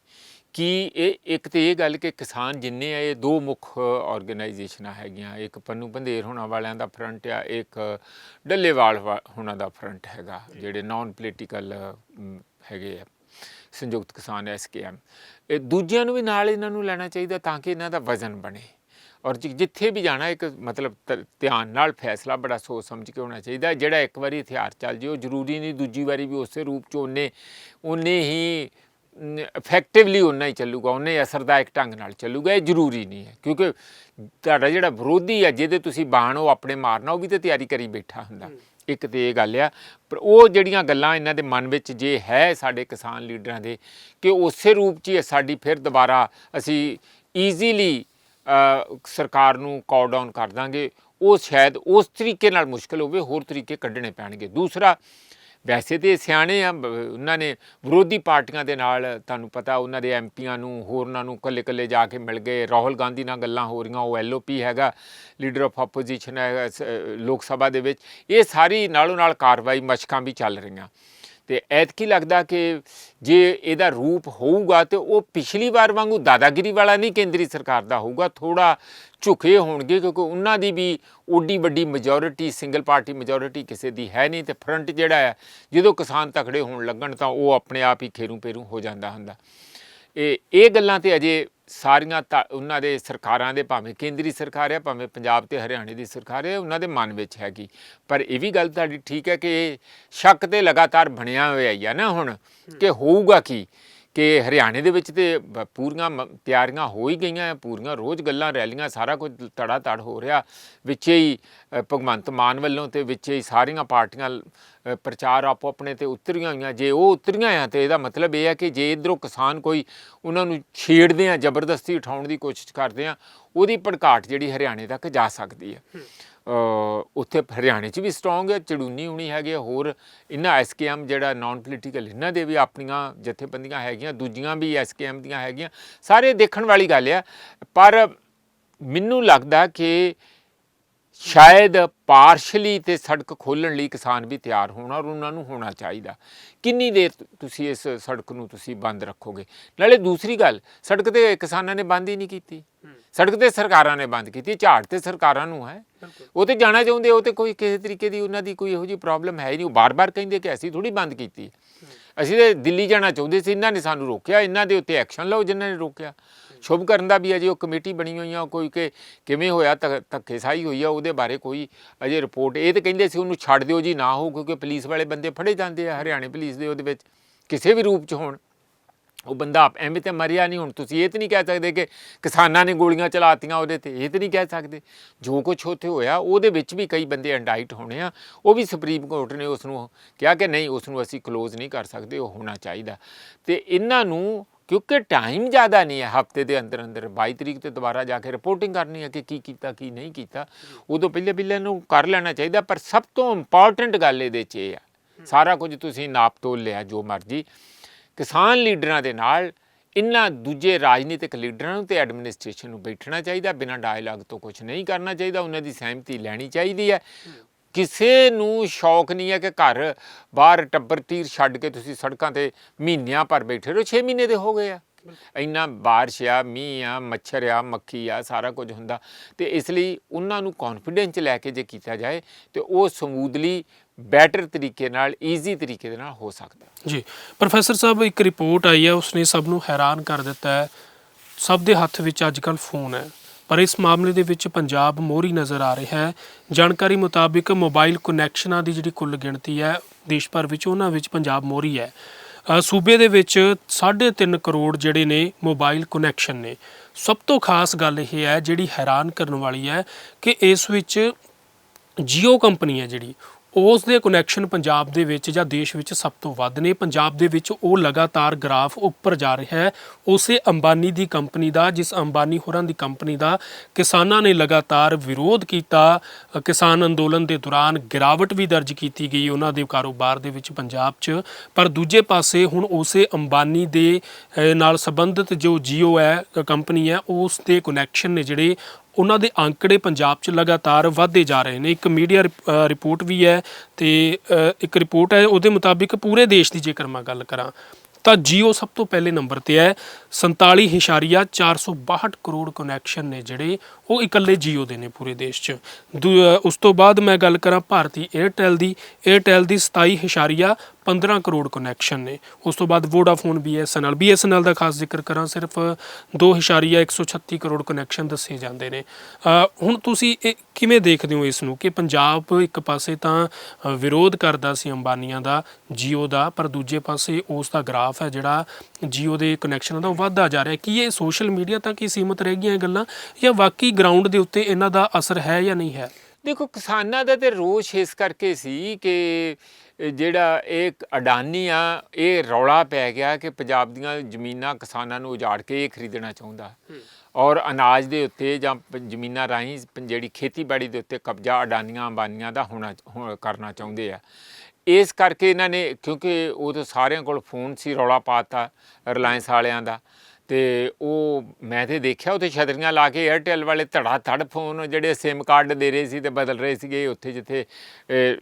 ਕਿ ਇਹ ਇੱਕ ਤੇ ਇਹ ਗੱਲ ਕਿ ਕਿਸਾਨ ਜਿੰਨੇ ਆ, ਇਹ ਦੋ ਮੁੱਖ ਆਰਗੇਨਾਈਜੇਸ਼ਨਾਂ ਹੈਗੀਆਂ। ਇੱਕ ਪੰਨੂ ਬੰਦੇਰ ਹੋਣਾ ਵਾਲਿਆਂ ਦਾ ਫਰੰਟ ਆ, ਇੱਕ ਡੱਲੇਵਾਲ ਵਾ- ਹੋਣਾ ਦਾ ਫਰੰਟ ਹੈਗਾ, ਜਿਹੜੇ ਨਾਨ ਪੋਲੀਟੀਕਲ ਹੈਗੇ ਆ, ਸੰਯੁਕਤ ਕਿਸਾਨ ਐਸਕੇਐਮ ਇਹ ਦੂਜਿਆਂ ਨੂੰ ਵੀ ਨਾਲ ਇਹਨਾਂ ਨੂੰ ਲੈਣਾ ਚਾਹੀਦਾ ਤਾਂ ਕਿ ਇਹਨਾਂ ਦਾ ਵਜ਼ਨ ਬਣੇ। ਔਰ ਜਿੱਥੇ ਵੀ ਜਾਣਾ, ਇੱਕ ਮਤਲਬ ਤ- ਧਿਆਨ ਨਾਲ ਫੈਸਲਾ ਬੜਾ ਸੋਚ ਸਮਝ ਕੇ ਹੋਣਾ ਚਾਹੀਦਾ। ਜਿਹੜਾ ਇੱਕ ਵਾਰੀ ਹਥਿਆਰ ਚੱਲ ਜੇ, ਉਹ ਜ਼ਰੂਰੀ ਨਹੀਂ, ਦੂਜੀ ਵਾਰੀ ਵੀ ਉਸੇ ਰੂਪ ਚ ਉਹਨੇ ਉਹਨੇ ਹੀ ਇਫੈਕਟਿਵਲੀ ਉਹਨਾਂ ਹੀ ਚੱਲੂਗਾ ਉਹਨੇ ਅਸਰਦਾਇਕ ਢੰਗ ਨਾਲ ਚੱਲੂਗਾ ਇਹ ਜ਼ਰੂਰੀ ਨਹੀਂ ਹੈ। ਕਿਉਂਕਿ ਤੁਹਾਡਾ ਜਿਹੜਾ ਵਿਰੋਧੀ ਹੈ ਜਿਹਦੇ ਤੁਸੀਂ ਬਾਣ ਉਹ ਆਪਣੇ ਮਾਰਨਾ ਉਹ ਵੀ ਤੇ ਤਿਆਰੀ ਕਰੀ ਬੈਠਾ ਹੁੰਦਾ। ਇੱਕ ਤੇ ਇਹ ਗੱਲ ਆ ਪਰ ਉਹ ਜਿਹੜੀਆਂ ਗੱਲਾਂ ਇਹਨਾਂ ਦੇ ਮਨ ਵਿੱਚ ਜੇ ਹੈ ਸਾਡੇ ਕਿਸਾਨ ਲੀਡਰਾਂ ਦੇ ਕਿ ਉਸੇ ਰੂਪ 'ਚ ਹੀ ਸਾਡੀ ਫਿਰ ਦੁਬਾਰਾ ਅਸੀਂ ਈਜ਼ੀਲੀ ਸਰਕਾਰ ਨੂੰ ਕਾਲ ਡਾਊਨ ਕਰ ਦਾਂਗੇ ਉਹ ਸ਼ਾਇਦ ਉਸ ਤਰੀਕੇ ਨਾਲ ਮੁਸ਼ਕਲ ਹੋਵੇ ਹੋਰ ਤਰੀਕੇ ਕੱਢਣੇ ਪੈਣਗੇ। ਦੂਸਰਾ ਵੈਸੇ ਤੇ ਸਿਆਣੇ ਆ ਉਹਨਾਂ ਨੇ ਵਿਰੋਧੀ ਪਾਰਟੀਆਂ ਦੇ ਨਾਲ ਤੁਹਾਨੂੰ ਪਤਾ ਉਹਨਾਂ ਦੇ ਐਮਪੀਆਂ ਨੂੰ, ਹੋਰਨਾਂ ਨੂੰ ਕੱਲੇ ਕੱਲੇ ਜਾ ਕੇ ਮਿਲ ਗਏ। ਰਾਹੁਲ ਗਾਂਧੀ ਨਾਲ ਗੱਲਾਂ ਹੋ ਰਹੀਆਂ, ਉਹ ਐਲਓਪੀ ਹੈਗਾ, ਲੀਡਰ ਆਫ ਆਪੋਜੀਸ਼ਨ ਹੈ ਸ- ਲੋਕ ਸਭਾ ਦੇ ਵਿੱਚ। ਇਹ ਸਾਰੀ ਨਾਲੋਂ ਨਾਲ ਕਾਰਵਾਈ ਮਸ਼ਕਾਂ ਵੀ ਚੱਲ ਰਹੀਆਂ। ਤੇ ਐਤਕੀ ਲੱਗਦਾ ਕਿ ਜੇ ਇਹਦਾ ਰੂਪ ਹੋਊਗਾ ਤੇ ਉਹ ਪਿਛਲੀ ਵਾਰ ਵਾਂਗੂ ਦਾਦਾਗਿਰੀ ਵਾਲਾ ਨਹੀਂ ਕੇਂਦਰੀ ਸਰਕਾਰ ਦਾ ਹੋਊਗਾ ਥੋੜਾ ਝੁਕੇ ਹੋਣਗੇ ਕਿਉਂਕਿ ਉਹਨਾਂ ਦੀ ਵੀ ਓਡੀ ਵੱਡੀ ਮੈਜੋਰਿਟੀ ਸਿੰਗਲ ਪਾਰਟੀ ਮੈਜੋਰਿਟੀ ਕਿਸੇ ਦੀ ਹੈ ਨਹੀਂ ਤੇ ਫਰੰਟ ਜਿਹੜਾ ਹੈ, ਜਦੋਂ ਕਿਸਾਨ ਤਕੜੇ ਹੋਣ ਲੱਗਣ ਤਾਂ ਉਹ ਆਪਣੇ ਆਪ ਹੀ ਖੇਰੂ ਪੇਰੂ ਹੋ ਜਾਂਦਾ ਹੁੰਦਾ। ਇਹ ਇਹ ਗੱਲਾਂ ਤੇ ਅਜੇ ਸਾਰੀਆਂ ਉਹਨਾਂ ਦੇ ਸਰਕਾਰਾਂ ਦੇ ਭਾਵੇਂ ਕੇਂਦਰੀ ਸਰਕਾਰ ਹੈ ਭਾਵੇਂ ਪੰਜਾਬ ਤੇ ਹਰਿਆਣੇ ਦੀ ਸਰਕਾਰ ਹੈ ਉਹਨਾਂ ਦੇ ਮਨ ਵਿੱਚ ਹੈਗੀ। ਪਰ ਇਹ ਵੀ ਗੱਲ ਤੁਹਾਡੀ ਠੀਕ ਹੈ ਕਿ ਇਹ ਸ਼ੱਕ ਤੇ ਲਗਾਤਾਰ ਬਣਿਆ ਹੋਇਆ ਹੀ ਆ ਨਾ ਹੁਣ ਕਿ ਹੋਊਗਾ ਕੀ? ਕਿ ਹਰਿਆਣੇ ਦੇ ਵਿੱਚ ਤੇ ਬ- ਪੂਰੀਆਂ ਮ- ਤਿਆਰੀਆਂ ਹੋ ਹੀ ਗਈਆਂ ਆ ਪੂਰੀਆਂ ਰੋਜ਼ ਗੱਲਾਂ, ਰੈਲੀਆਂ, ਸਾਰਾ ਕੁਝ ਤੜਾ ਤੜ ਹੋ ਰਿਹਾ। ਵਿੱਚੇ ਹੀ ਭਗਵੰਤ ਮਾਨ ਵੱਲੋਂ ਤੇ ਵਿੱਚੇ ਹੀ ਸਾਰੀਆਂ ਪਾਰਟੀਆਂ ਪ੍ਰਚਾਰ ਆਪੋ ਆਪਣੇ ਤੇ ਉਤਰੀਆਂ ਹੋਈਆਂ। ਜੇ ਉਹ ਉਤਰੀਆਂ ਆ ਤੇ ਇਹਦਾ ਮਤਲਬ ਇਹ ਹੈ ਕਿ ਜੇ ਇਧਰੋਂ ਕਿਸਾਨ ਕੋਈ ਉਹਨਾਂ ਨੂੰ ਛੇੜਦੇ ਆ, ਜ਼ਬਰਦਸਤੀ ਉਠਾਉਣ ਦੀ ਕੋਸ਼ਿਸ਼ ਕਰਦੇ ਆ, ਉਹਦੀ ਭੜਕਾਟ ਜਿਹੜੀ ਹਰਿਆਣੇ ਤੱਕ ਜਾ ਸਕਦੀ ਹੈ। ਉੱਥੇ ਹਰਿਆਣੇ 'ਚ ਵੀ ਸਟਰੋਂਗ ਹੈ, ਚੜੂਨੀ ਹੁਣੀ ਹੈਗੇ, ਹੋਰ ਇਹਨਾਂ ਐਸਕੇਐਮ ਜਿਹੜਾ ਨਾਨ ਪੋਲੀਟੀਕਲ ਇਹਨਾਂ ਦੇ ਵੀ ਆਪਣੀਆਂ ਜਥੇਬੰਦੀਆਂ ਹੈਗੀਆਂ, ਦੂਜੀਆਂ ਵੀ ਐਸਕੇਐਮ ਦੀਆਂ ਹੈਗੀਆਂ। ਸਾਰੇ ਦੇਖਣ ਵਾਲੀ ਗੱਲ ਆ, ਪਰ ਮੈਨੂੰ ਲੱਗਦਾ ਕਿ ਸ਼ਾਇਦ ਪਾਰਸ਼ਲੀ ਤੇ ਸੜਕ ਖੋਲਣ ਲਈ ਕਿਸਾਨ ਵੀ ਤਿਆਰ ਹੋਣਾ ਔਰ ਉਹਨਾਂ ਨੂੰ ਹੋਣਾ ਚਾਹੀਦਾ। ਕਿੰਨੀ ਦੇਰ ਤੁਸੀਂ ਇਸ ਸੜਕ ਨੂੰ ਤੁਸੀਂ ਬੰਦ ਰੱਖੋਗੇ? ਨਾਲੇ ਦੂਸਰੀ ਗੱਲ ਸੜਕ ਤੇ ਕਿਸਾਨਾਂ ਨੇ ਬੰਦ ਹੀ ਨਹੀਂ ਕੀਤੀ। ਸੜਕ ਤੇ ਸਰਕਾਰਾਂ ਨੇ ਬੰਦ ਕੀਤੀ ਝਾੜ ਤੇ ਸਰਕਾਰਾਂ ਨੂੰ ਹੈ। ਉਹ ਤੇ ਜਾਣਾ ਚਾਹੁੰਦੇ ਉਹ ਤੇ ਕੋਈ ਕਿਸੇ ਤਰੀਕੇ ਦੀ ਉਹਨਾਂ ਦੀ ਕੋਈ ਇਹੋ ਜਿਹੀ ਪ੍ਰੋਬਲਮ ਹੈ ਹੀ ਨਹੀਂ। ਉਹ ਬਾਰ-ਬਾਰ ਕਹਿੰਦੇ ਕਿ ਅਸੀਂ ਥੋੜੀ ਬੰਦ ਕੀਤੀ। ਅਸੀਂ ਤੇ ਦਿੱਲੀ ਜਾਣਾ ਚਾਹੁੰਦੇ ਸੀ ਇਹਨਾਂ ਨੇ ਸਾਨੂੰ ਰੋਕਿਆ ਇਹਨਾਂ ਦੇ ਉੱਤੇ ਐਕਸ਼ਨ ਲਓ ਜਿਨ੍ਹਾਂ ਨੇ ਰੋਕਿਆ। ਸ਼ੁਭ ਕਰਨ ਦਾ ਵੀ ਅਜੇ ਉਹ ਕਮੇਟੀ ਬਣੀ ਹੋਈ ਆ ਕੋਈ ਕਿ ਕਿਵੇਂ ਹੋਇਆ, ਧੱਕ- ਧੱਕੇਸ਼ਾਹੀ ਹੋਈ ਆ, ਉਹਦੇ ਬਾਰੇ ਕੋਈ ਅਜੇ ਰਿਪੋਰਟ ਇਹ ਤੇ ਕਹਿੰਦੇ ਸੀ ਉਹਨੂੰ ਛੱਡ ਦਿਓ ਜੀ, ਨਾ ਹੋ, ਕਿਉਂਕਿ ਪੁਲਿਸ ਵਾਲੇ ਬੰਦੇ ਫੜੇ ਜਾਂਦੇ ਆ, ਹਰਿਆਣੇ ਪੁਲਿਸ ਦੇ ਉਹਦੇ ਵਿੱਚ, ਕਿਸੇ ਵੀ ਰੂਪ 'ਚ ਹੋਣ। ਉਹ ਬੰਦਾ ਆਪ- ਐਵੇਂ ਤੇ ਮਰਿਆ ਨਹੀਂ, ਹੁਣ ਤੁਸੀਂ ਇਹ ਤੇ ਨਹੀਂ ਕਹਿ ਸਕਦੇ ਕਿ ਕਿਸਾਨਾਂ ਨੇ ਗੋਲੀਆਂ ਚਲਾਤੀਆਂ ਉਹਦੇ ਤੇ, ਇਹ ਤੇ ਨਹੀਂ ਕਹਿ ਸਕਦੇ। ਜੋ ਕੁਝ ਉੱਥੇ ਹੋਇਆ, ਉਹਦੇ ਵਿੱਚ ਵੀ ਕਈ ਬੰਦੇ ਇੰਡਾਈਟ ਹੋਣੇ ਆ, ਉਹ ਵੀ ਸੁਪਰੀਮ ਕੋਰਟ ਨੇ ਉਸ ਨੂੰ ਕਿਹਾ ਕਿ ਨਹੀਂ ਉਸ ਨੂੰ ਅਸੀਂ ਕਲੋਜ਼ ਨਹੀਂ ਕਰ ਸਕਦੇ, ਉਹ ਹੋਣਾ ਚਾਹੀਦਾ। ਤੇ ਇਹਨਾਂ ਨੂੰ ਕਿਉਂਕਿ ਟਾਈਮ ਜ਼ਿਆਦਾ ਨਹੀਂ ਹੈ, ਹਫ਼ਤੇ ਦੇ ਅੰਦਰ ਅੰਦਰ 22 ਤਰੀਕ ਤੇ ਦੁਬਾਰਾ ਜਾ ਕੇ ਰਿਪੋਰਟਿੰਗ ਕਰਨੀ ਹੈ ਕਿ ਕੀ ਕੀਤਾ, ਕੀ ਨਹੀਂ ਕੀਤਾ। ਉਦੋਂ ਪਹਿਲੇ ਪਹਿਲੇ ਨੂੰ ਕਰ ਲੈਣਾ ਚਾਹੀਦਾ, ਪਰ ਸਭ ਤੋਂ ਇੰਪੋਰਟੈਂਟ ਗੱਲ ਇਹਦੇ 'ਚ ਇਹ ਆ ਸਾਰਾ ਕੁਝ ਤੁਸੀਂ ਨਾਪ ਤੋਲ ਲਿਆ, ਜੋ ਮਰਜ਼ੀ। ਕਿਸਾਨ ਲੀਡਰਾਂ ਦੇ ਨਾਲ ਇਨ੍ਹਾਂ ਦੂਜੇ ਰਾਜਨੀਤਿਕ ਲੀਡਰਾਂ ਨੂੰ ਤੇ ਐਡਮਿਨਿਸਟ੍ਰੇਸ਼ਨ ਨੂੰ ਬੈਠਣਾ ਚਾਹੀਦਾ, ਬਿਨਾਂ ਡਾਇਲਾਗ ਤੋਂ ਕੁਝ ਨਹੀਂ ਕਰਨਾ ਚਾਹੀਦਾ, ਉਹਨਾਂ ਦੀ ਸਹਿਮਤੀ ਲੈਣੀ ਚਾਹੀਦੀ ਹੈ। ਕਿਸੇ ਨੂੰ ਸ਼ੌਕ ਨਹੀਂ ਹੈ ਕਿ ਘਰ ਬਾਹਰ ਟੱਬਰ ਤੀਰ ਛੱਡ ਕੇ ਤੁਸੀਂ ਸੜਕਾਂ ਤੇ ਮਹੀਨਿਆਂ ਭਰ ਬੈਠੇ ਰਹੋ 6 ਮਹੀਨੇ ਦੇ ਹੋ ਗਏ ਆ। ਇੰਨਾ ਬਾਰਿਸ਼ ਆ, ਮੀਂਹ ਆ, ਮੱਛਰ ਆ, ਮੱਖੀ ਆ, ਸਾਰਾ ਕੁਝ ਹੁੰਦਾ। ਤੇ ਇਸ ਲਈ ਉਹਨਾਂ ਨੂੰ ਕੌਨਫੀਡੈਂਸ ਚ ਲੈ ਕੇ ਜੇ ਕੀਤਾ ਜਾਏ, ਤੇ ਉਹ ਸਮੂਦਲੀ ਬੈਟਰ ਤਰੀਕੇ ਨਾਲ ਈਜ਼ੀ ਤਰੀਕੇ ਦੇ ਨਾਲ ਹੋ ਸਕਦਾ। ਜੀ, ਪ੍ਰੋਫੈਸਰ ਸਾਹਿਬ, ਇੱਕ ਰਿਪੋਰਟ ਆਈ ਹੈ, ਉਸਨੇ ਸਭ ਨੂੰ ਹੈਰਾਨ ਕਰ ਦਿੱਤਾ ਹੈ। ਸਭ ਦੇ ਹੱਥ ਵਿੱਚ ਅੱਜਕੱਲ ਫੋਨ ਹੈ। ਪਰ ਇਸ ਮਾਮਲੇ ਦੇ ਵਿੱਚ ਪੰਜਾਬ ਮੋਹਰੀ ਨਜ਼ਰ ਆ ਰਿਹਾ ਹੈ। ਜਾਣਕਾਰੀ ਮੁਤਾਬਿਕ ਮੋਬਾਈਲ ਕਨੈਕਸ਼ਨਾਂ ਦੀ ਜਿਹੜੀ ਕੁੱਲ ਗਿਣਤੀ ਹੈ, ਦੇਸ਼ ਭਰ ਵਿੱਚ ਉਹਨਾਂ ਵਿੱਚ ਪੰਜਾਬ ਮੋਹਰੀ ਹੈ। ਸੂਬੇ ਦੇ ਵਿੱਚ 3.5 ਕਰੋੜ ਜਿਹੜੇ ਨੇ ਮੋਬਾਈਲ ਕਨੈਕਸ਼ਨ ਨੇ। ਸਭ ਤੋਂ ਖਾਸ ਗੱਲ ਇਹ ਹੈ ਜਿਹੜੀ ਹੈਰਾਨ ਕਰਨ ਵਾਲੀ ਹੈ ਕਿ ਇਸ ਵਿੱਚ ਜੀਓ ਕੰਪਨੀ ਹੈ ਜਿਹੜੀ ਉਸ ਦੇ ਕਨੈਕਸ਼ਨ ਪੰਜਾਬ ਦੇ ਵਿੱਚ ਜਾਂ ਦੇਸ਼ ਵਿੱਚ ਸਭ ਤੋਂ ਵੱਧ ਨੇ। ਪੰਜਾਬ ਦੇ ਵਿੱਚ ਉਹ ਲਗਾਤਾਰ ਗ੍ਰਾਫ ਉੱਪਰ ਜਾ ਰਿਹਾ ਹੈ। ਉਸੇ ਅੰਬਾਨੀ ਦੀ ਕੰਪਨੀ ਦਾ, ਜਿਸ ਅੰਬਾਨੀ ਹੋਰਾਂ ਦੀ ਕੰਪਨੀ ਦਾ ਕਿਸਾਨਾਂ ਨੇ ਲਗਾਤਾਰ ਵਿਰੋਧ ਕੀਤਾ। ਕਿਸਾਨ ਅੰਦੋਲਨ ਦੇ ਦੌਰਾਨ ਗਿਰਾਵਟ ਵੀ ਦਰਜ ਕੀਤੀ ਗਈ ਉਹਨਾਂ ਦੇ ਕਾਰੋਬਾਰ ਦੇ ਵਿੱਚ ਪੰਜਾਬ 'ਚ। ਪਰ ਦੂਜੇ ਪਾਸੇ ਹੁਣ ਉਸੇ ਅੰਬਾਨੀ ਦੇ ਨਾਲ ਸੰਬੰਧਿਤ ਜੋ ਜੀਓ ਹੈ ਕੰਪਨੀ ਹੈ, ਉਸ ਦੇ ਕਨੈਕਸ਼ਨ ਨੇ ਜਿਹੜੇ ਉਹਨਾਂ ਦੇ ਅੰਕੜੇ ਪੰਜਾਬ 'ਚ ਲਗਾਤਾਰ ਵਧਦੇ ਜਾ ਰਹੇ ਨੇ। ਇੱਕ ਮੀਡੀਆ ਰਿਪ- ਰਿਪੋਰਟ ਵੀ ਹੈ ਤੇ ਇੱਕ ਰਿਪੋਰਟ ਹੈ, ਉਹਦੇ ਮੁਤਾਬਿਕ ਪੂਰੇ ਦੇਸ਼ ਦੀ ਜੇਕਰ ਮੈਂ ਗੱਲ ਕਰਾਂ, ਤਾਂ ਜੀਓ ਸਭ ਤੋਂ ਪਹਿਲੇ ਨੰਬਰ ਤੇ ਹੈ। 47.462 ਕਰੋੜ ਕਨੈਕਸ਼ਨ ਨੇ ਜਿਹੜੇ ਉਹ ਇਕੱਲੇ ਜੀਓ ਦੇ ਨੇ ਪੂਰੇ ਦੇਸ਼ 'ਚ। ਦੂ- ਉਸ ਤੋਂ ਬਾਅਦ ਮੈਂ ਗੱਲ ਕਰਾਂ ਭਾਰਤੀ 에ਅਰਟੈਲ ਦੀ 에ਅਰਟੈਲ ਦੀ 27.15 ਕਰੋੜ ਕਨੈਕਸ਼ਨ ਨੇ। ਉਸ ਤੋਂ ਬਾਅਦ ਵੋਡਾਫੋਨ BSNL BSNL ਦਾ ਖਾਸ ਜ਼ਿਕਰ ਕਰਾਂ ਸਿਰਫ 2.136 ਕਰੋੜ ਕਨੈਕਸ਼ਨ ਦੱਸੇ ਜਾਂਦੇ ਨੇ। ਅ, ਹੁਣ ਤੁਸੀਂ ਇਹ ਕਿਵੇਂ ਦੇਖਦੇ ਹੋ ਇਸ ਨੂੰ ਕਿ ਪੰਜਾਬ ਇੱਕ ਪਾਸੇ ਤਾਂ ਅ, ਵਿਰੋਧ ਕਰਦਾ ਸੀ ਅੰਬਾਨੀਆਂ ਦਾ ਜੀਓ ਦਾ ਪਰ ਦੂਜੇ ਪਾਸੇ ਉਸ ਦਾ ਗ੍ਰਾਫ ਹੈ ਜਿਹੜਾ ਜੀਓ ਦੇ ਕਨੈਕਸ਼ਨਾਂ ਦਾ ਉਹ ਵੱਧਦਾ ਜਾ ਰਿਹਾ। ਕੀ ਇਹ ਸੋਸ਼ਲ ਮੀਡੀਆ ਤੱਕ ਹੀ ਸੀਮਤ ਰਹਿ ਗਈਆਂ ਇਹ ਗੱਲਾਂ ਜਾਂ ਵਾਕਈ ਗਰਾਊਂਡ ਦੇ ਉੱਤੇ ਇਹਨਾਂ ਦਾ ਅਸਰ ਹੈ ਜਾਂ ਨਹੀਂ ਹੈ? ਦੇਖੋ ਕਿਸਾਨਾਂ ਦਾ ਤੇ ਰੋਸ਼ ਇਸ ਕਰਕੇ ਸੀ ਕਿ ਜਿਹੜਾ ਇਹ ਅਡਾਨੀ ਆ ਇਹ ਰੌਲਾ ਪੈ ਗਿਆ ਕਿ ਪੰਜਾਬ ਦੀਆਂ ਜ਼ਮੀਨਾਂ ਕਿਸਾਨਾਂ ਨੂੰ ਉਜਾੜ ਕੇ ਇਹ ਖਰੀਦਣਾ ਚਾਹੁੰਦਾ। ਔਰ ਅਨਾਜ ਦੇ ਉੱਤੇ ਜਾਂ ਜ਼ਮੀਨਾਂ ਰਾਹੀਂ ਜਿਹੜੀ ਖੇਤੀਬਾੜੀ ਦੇ ਉੱਤੇ ਕਬਜ਼ਾ ਅਡਾਨੀਆਂ ਅੰਬਾਨੀਆਂ ਦਾ ਹੋਣਾ ਕਰਨਾ ਚਾਹੁੰਦੇ ਆ। ਇਸ ਕਰਕੇ ਇਹਨਾਂ ਨੇ ਕਿਉਂਕਿ ਉਹ ਤਾਂ ਸਾਰਿਆਂ ਕੋਲ ਫੋਨ ਸੀ ਰੌਲਾ ਪਾਤਾ ਰਿਲਾਇੰਸ ਵਾਲਿਆਂ ਦਾ। ਤੇ ਉਹ ਮੈਂ ਤੇ ਦੇਖਿਆ ਉੱਥੇ ਛਤਰੀਆਂ ਲਾ ਕੇ 에ਅਰਟੈਲ ਵਾਲੇ ਧੜਾ ਧੜ ਫੋਨ ਜਿਹੜੇ SIM ਕਾਰਡ ਦੇ ਰਹੇ ਸੀ ਤੇ ਬਦਲ ਰਹੇ ਸੀਗੇ। ਉੱਥੇ ਜਿੱਥੇ